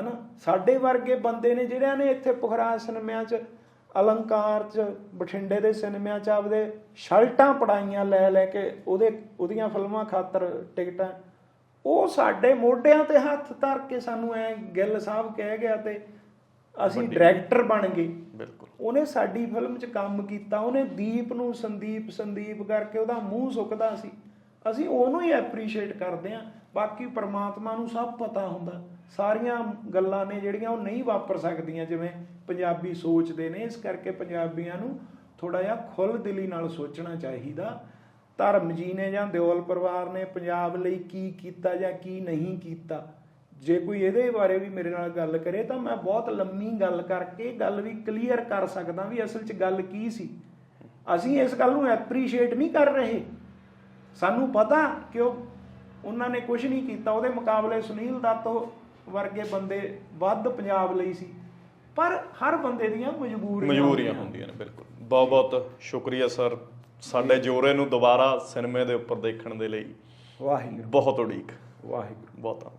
ਹਨਾ? ਸਾਡੇ ਵਰਗੇ ਬੰਦੇ ਨੇ ਜਿਹੜਿਆਂ ਨੇ ਇੱਥੇ ਪੁਖਰਾ ਸਿਨੇਮਿਆਂ 'ਚ ਅਲੰਕਾਰ 'ਚ ਬਠਿੰਡੇ ਦੇ ਸਿਨੇਮਿਆਂ 'ਚ ਆਪਦੇ ਸ਼ਰਟਾਂ ਪੜਾਈਆਂ ਲੈ ਲੈ ਕੇ ਉਹਦੇ ਉਹਦੀਆਂ ਫਿਲਮਾਂ ਖਾਤਰ ਟਿਕਟਾਂ ਉਹ ਸਾਡੇ ਮੋਢਿਆਂ ਤੇ ਹੱਥ ਧਰ ਕੇ ਸਾਨੂੰ ਐ ਗਿੱਲ ਸਾਹਿਬ ਕਹਿ ਗਿਆ ਤੇ ਅਸੀਂ ਡਾਇਰੈਕਟਰ ਬਣ ਗਏ। ਬਿਲਕੁਲ। ਉਹਨੇ ਸਾਡੀ ਫਿਲਮ 'ਚ ਕੰਮ ਕੀਤਾ। ਉਹਨੇ ਦੀਪ ਨੂੰ ਸੰਦੀਪ ਸੰਦੀਪ ਕਰਕੇ ਉਹਦਾ ਮੂੰਹ ਸੁੱਕਦਾ ਸੀ। ਅਸੀਂ ਉਹਨੂੰ ਹੀ ਐਪਰੀਸ਼ੀਏਟ ਕਰਦੇ ਆਂ ਬਾਕੀ ਪ੍ਰਮਾਤਮਾ ਨੂੰ ਸਭ ਪਤਾ ਹੁੰਦਾ। ਸਾਰੀਆਂ ਗੱਲਾਂ ਨੇ ਜਿਹੜੀਆਂ ਉਹ ਨਹੀਂ ਵਾਪਰ ਸਕਦੀਆਂ ਜਿਵੇਂ ਪੰਜਾਬੀ ਸੋਚਦੇ ਨੇ। ਇਸ ਕਰਕੇ ਪੰਜਾਬੀਆਂ ਨੂੰ ਥੋੜਾ ਜਿਹਾ ਖੁੱਲ੍ਹ ਦਿਲੀ ਨਾਲ ਸੋਚਣਾ ਚਾਹੀਦਾ। ਧਰਮ ਜੀ ਨੇ ਜਾਂ ਦਿਓਲ ਪਰਿਵਾਰ ਨੇ ਪੰਜਾਬ ਲਈ ਕੀ ਕੀਤਾ ਜਾਂ ਕੀ ਨਹੀਂ ਕੀਤਾ। ਜੇ ਕੋਈ ਇਹਦੇ ਬਾਰੇ ਵੀ ਮੇਰੇ ਨਾਲ ਗੱਲ ਕਰੇ ਤਾਂ ਮੈਂ ਬਹੁਤ ਲੰਮੀ ਗੱਲ ਕਰਕੇ ਗੱਲ ਵੀ ਕਲੀਅਰ ਕਰ ਸਕਦਾ ਵੀ ਅਸਲ 'ਚ ਗੱਲ ਕੀ ਸੀ। ਅਸੀਂ ਇਸ ਗੱਲ ਨੂੰ ਐਪਰੀਸ਼ੀਏਟ ਨਹੀਂ ਕਰ ਰਹੇ। ਸਾਨੂੰ ਪਤਾ ਕਿ ਉਹ ਉਹਨਾਂ ਨੇ ਕੁਝ ਨਹੀਂ ਕੀਤਾ। ਉਹਦੇ ਮੁਕਾਬਲੇ ਸੁਨੀਲ ਦੱਤ ਵਰਗੇ ਬੰਦੇ ਵੱਧ ਪੰਜਾਬ ਲਈ ਸੀ। ਪਰ ਹਰ ਬੰਦੇ ਦੀਆਂ ਮਜਬੂਰੀਆਂ ਮਜਬੂਰੀਆਂ ਹੁੰਦੀਆਂ। ਨੇ। ਬਿਲਕੁਲ। ਬਹੁਤ ਬਹੁਤ ਸ਼ੁਕਰੀਆ ਸਰ ਸਾਡੇ ਜੋਰੇ ਨੂੰ ਦੁਬਾਰਾ ਸਿਨੇਮੇ ਦੇ ਉੱਪਰ ਦੇਖਣ ਦੇ ਲਈ। ਵਾਹਿਗੁਰੂ। ਬਹੁਤ ਉਡੀਕ। ਵਾਹਿਗੁਰੂ। ਬਹੁਤ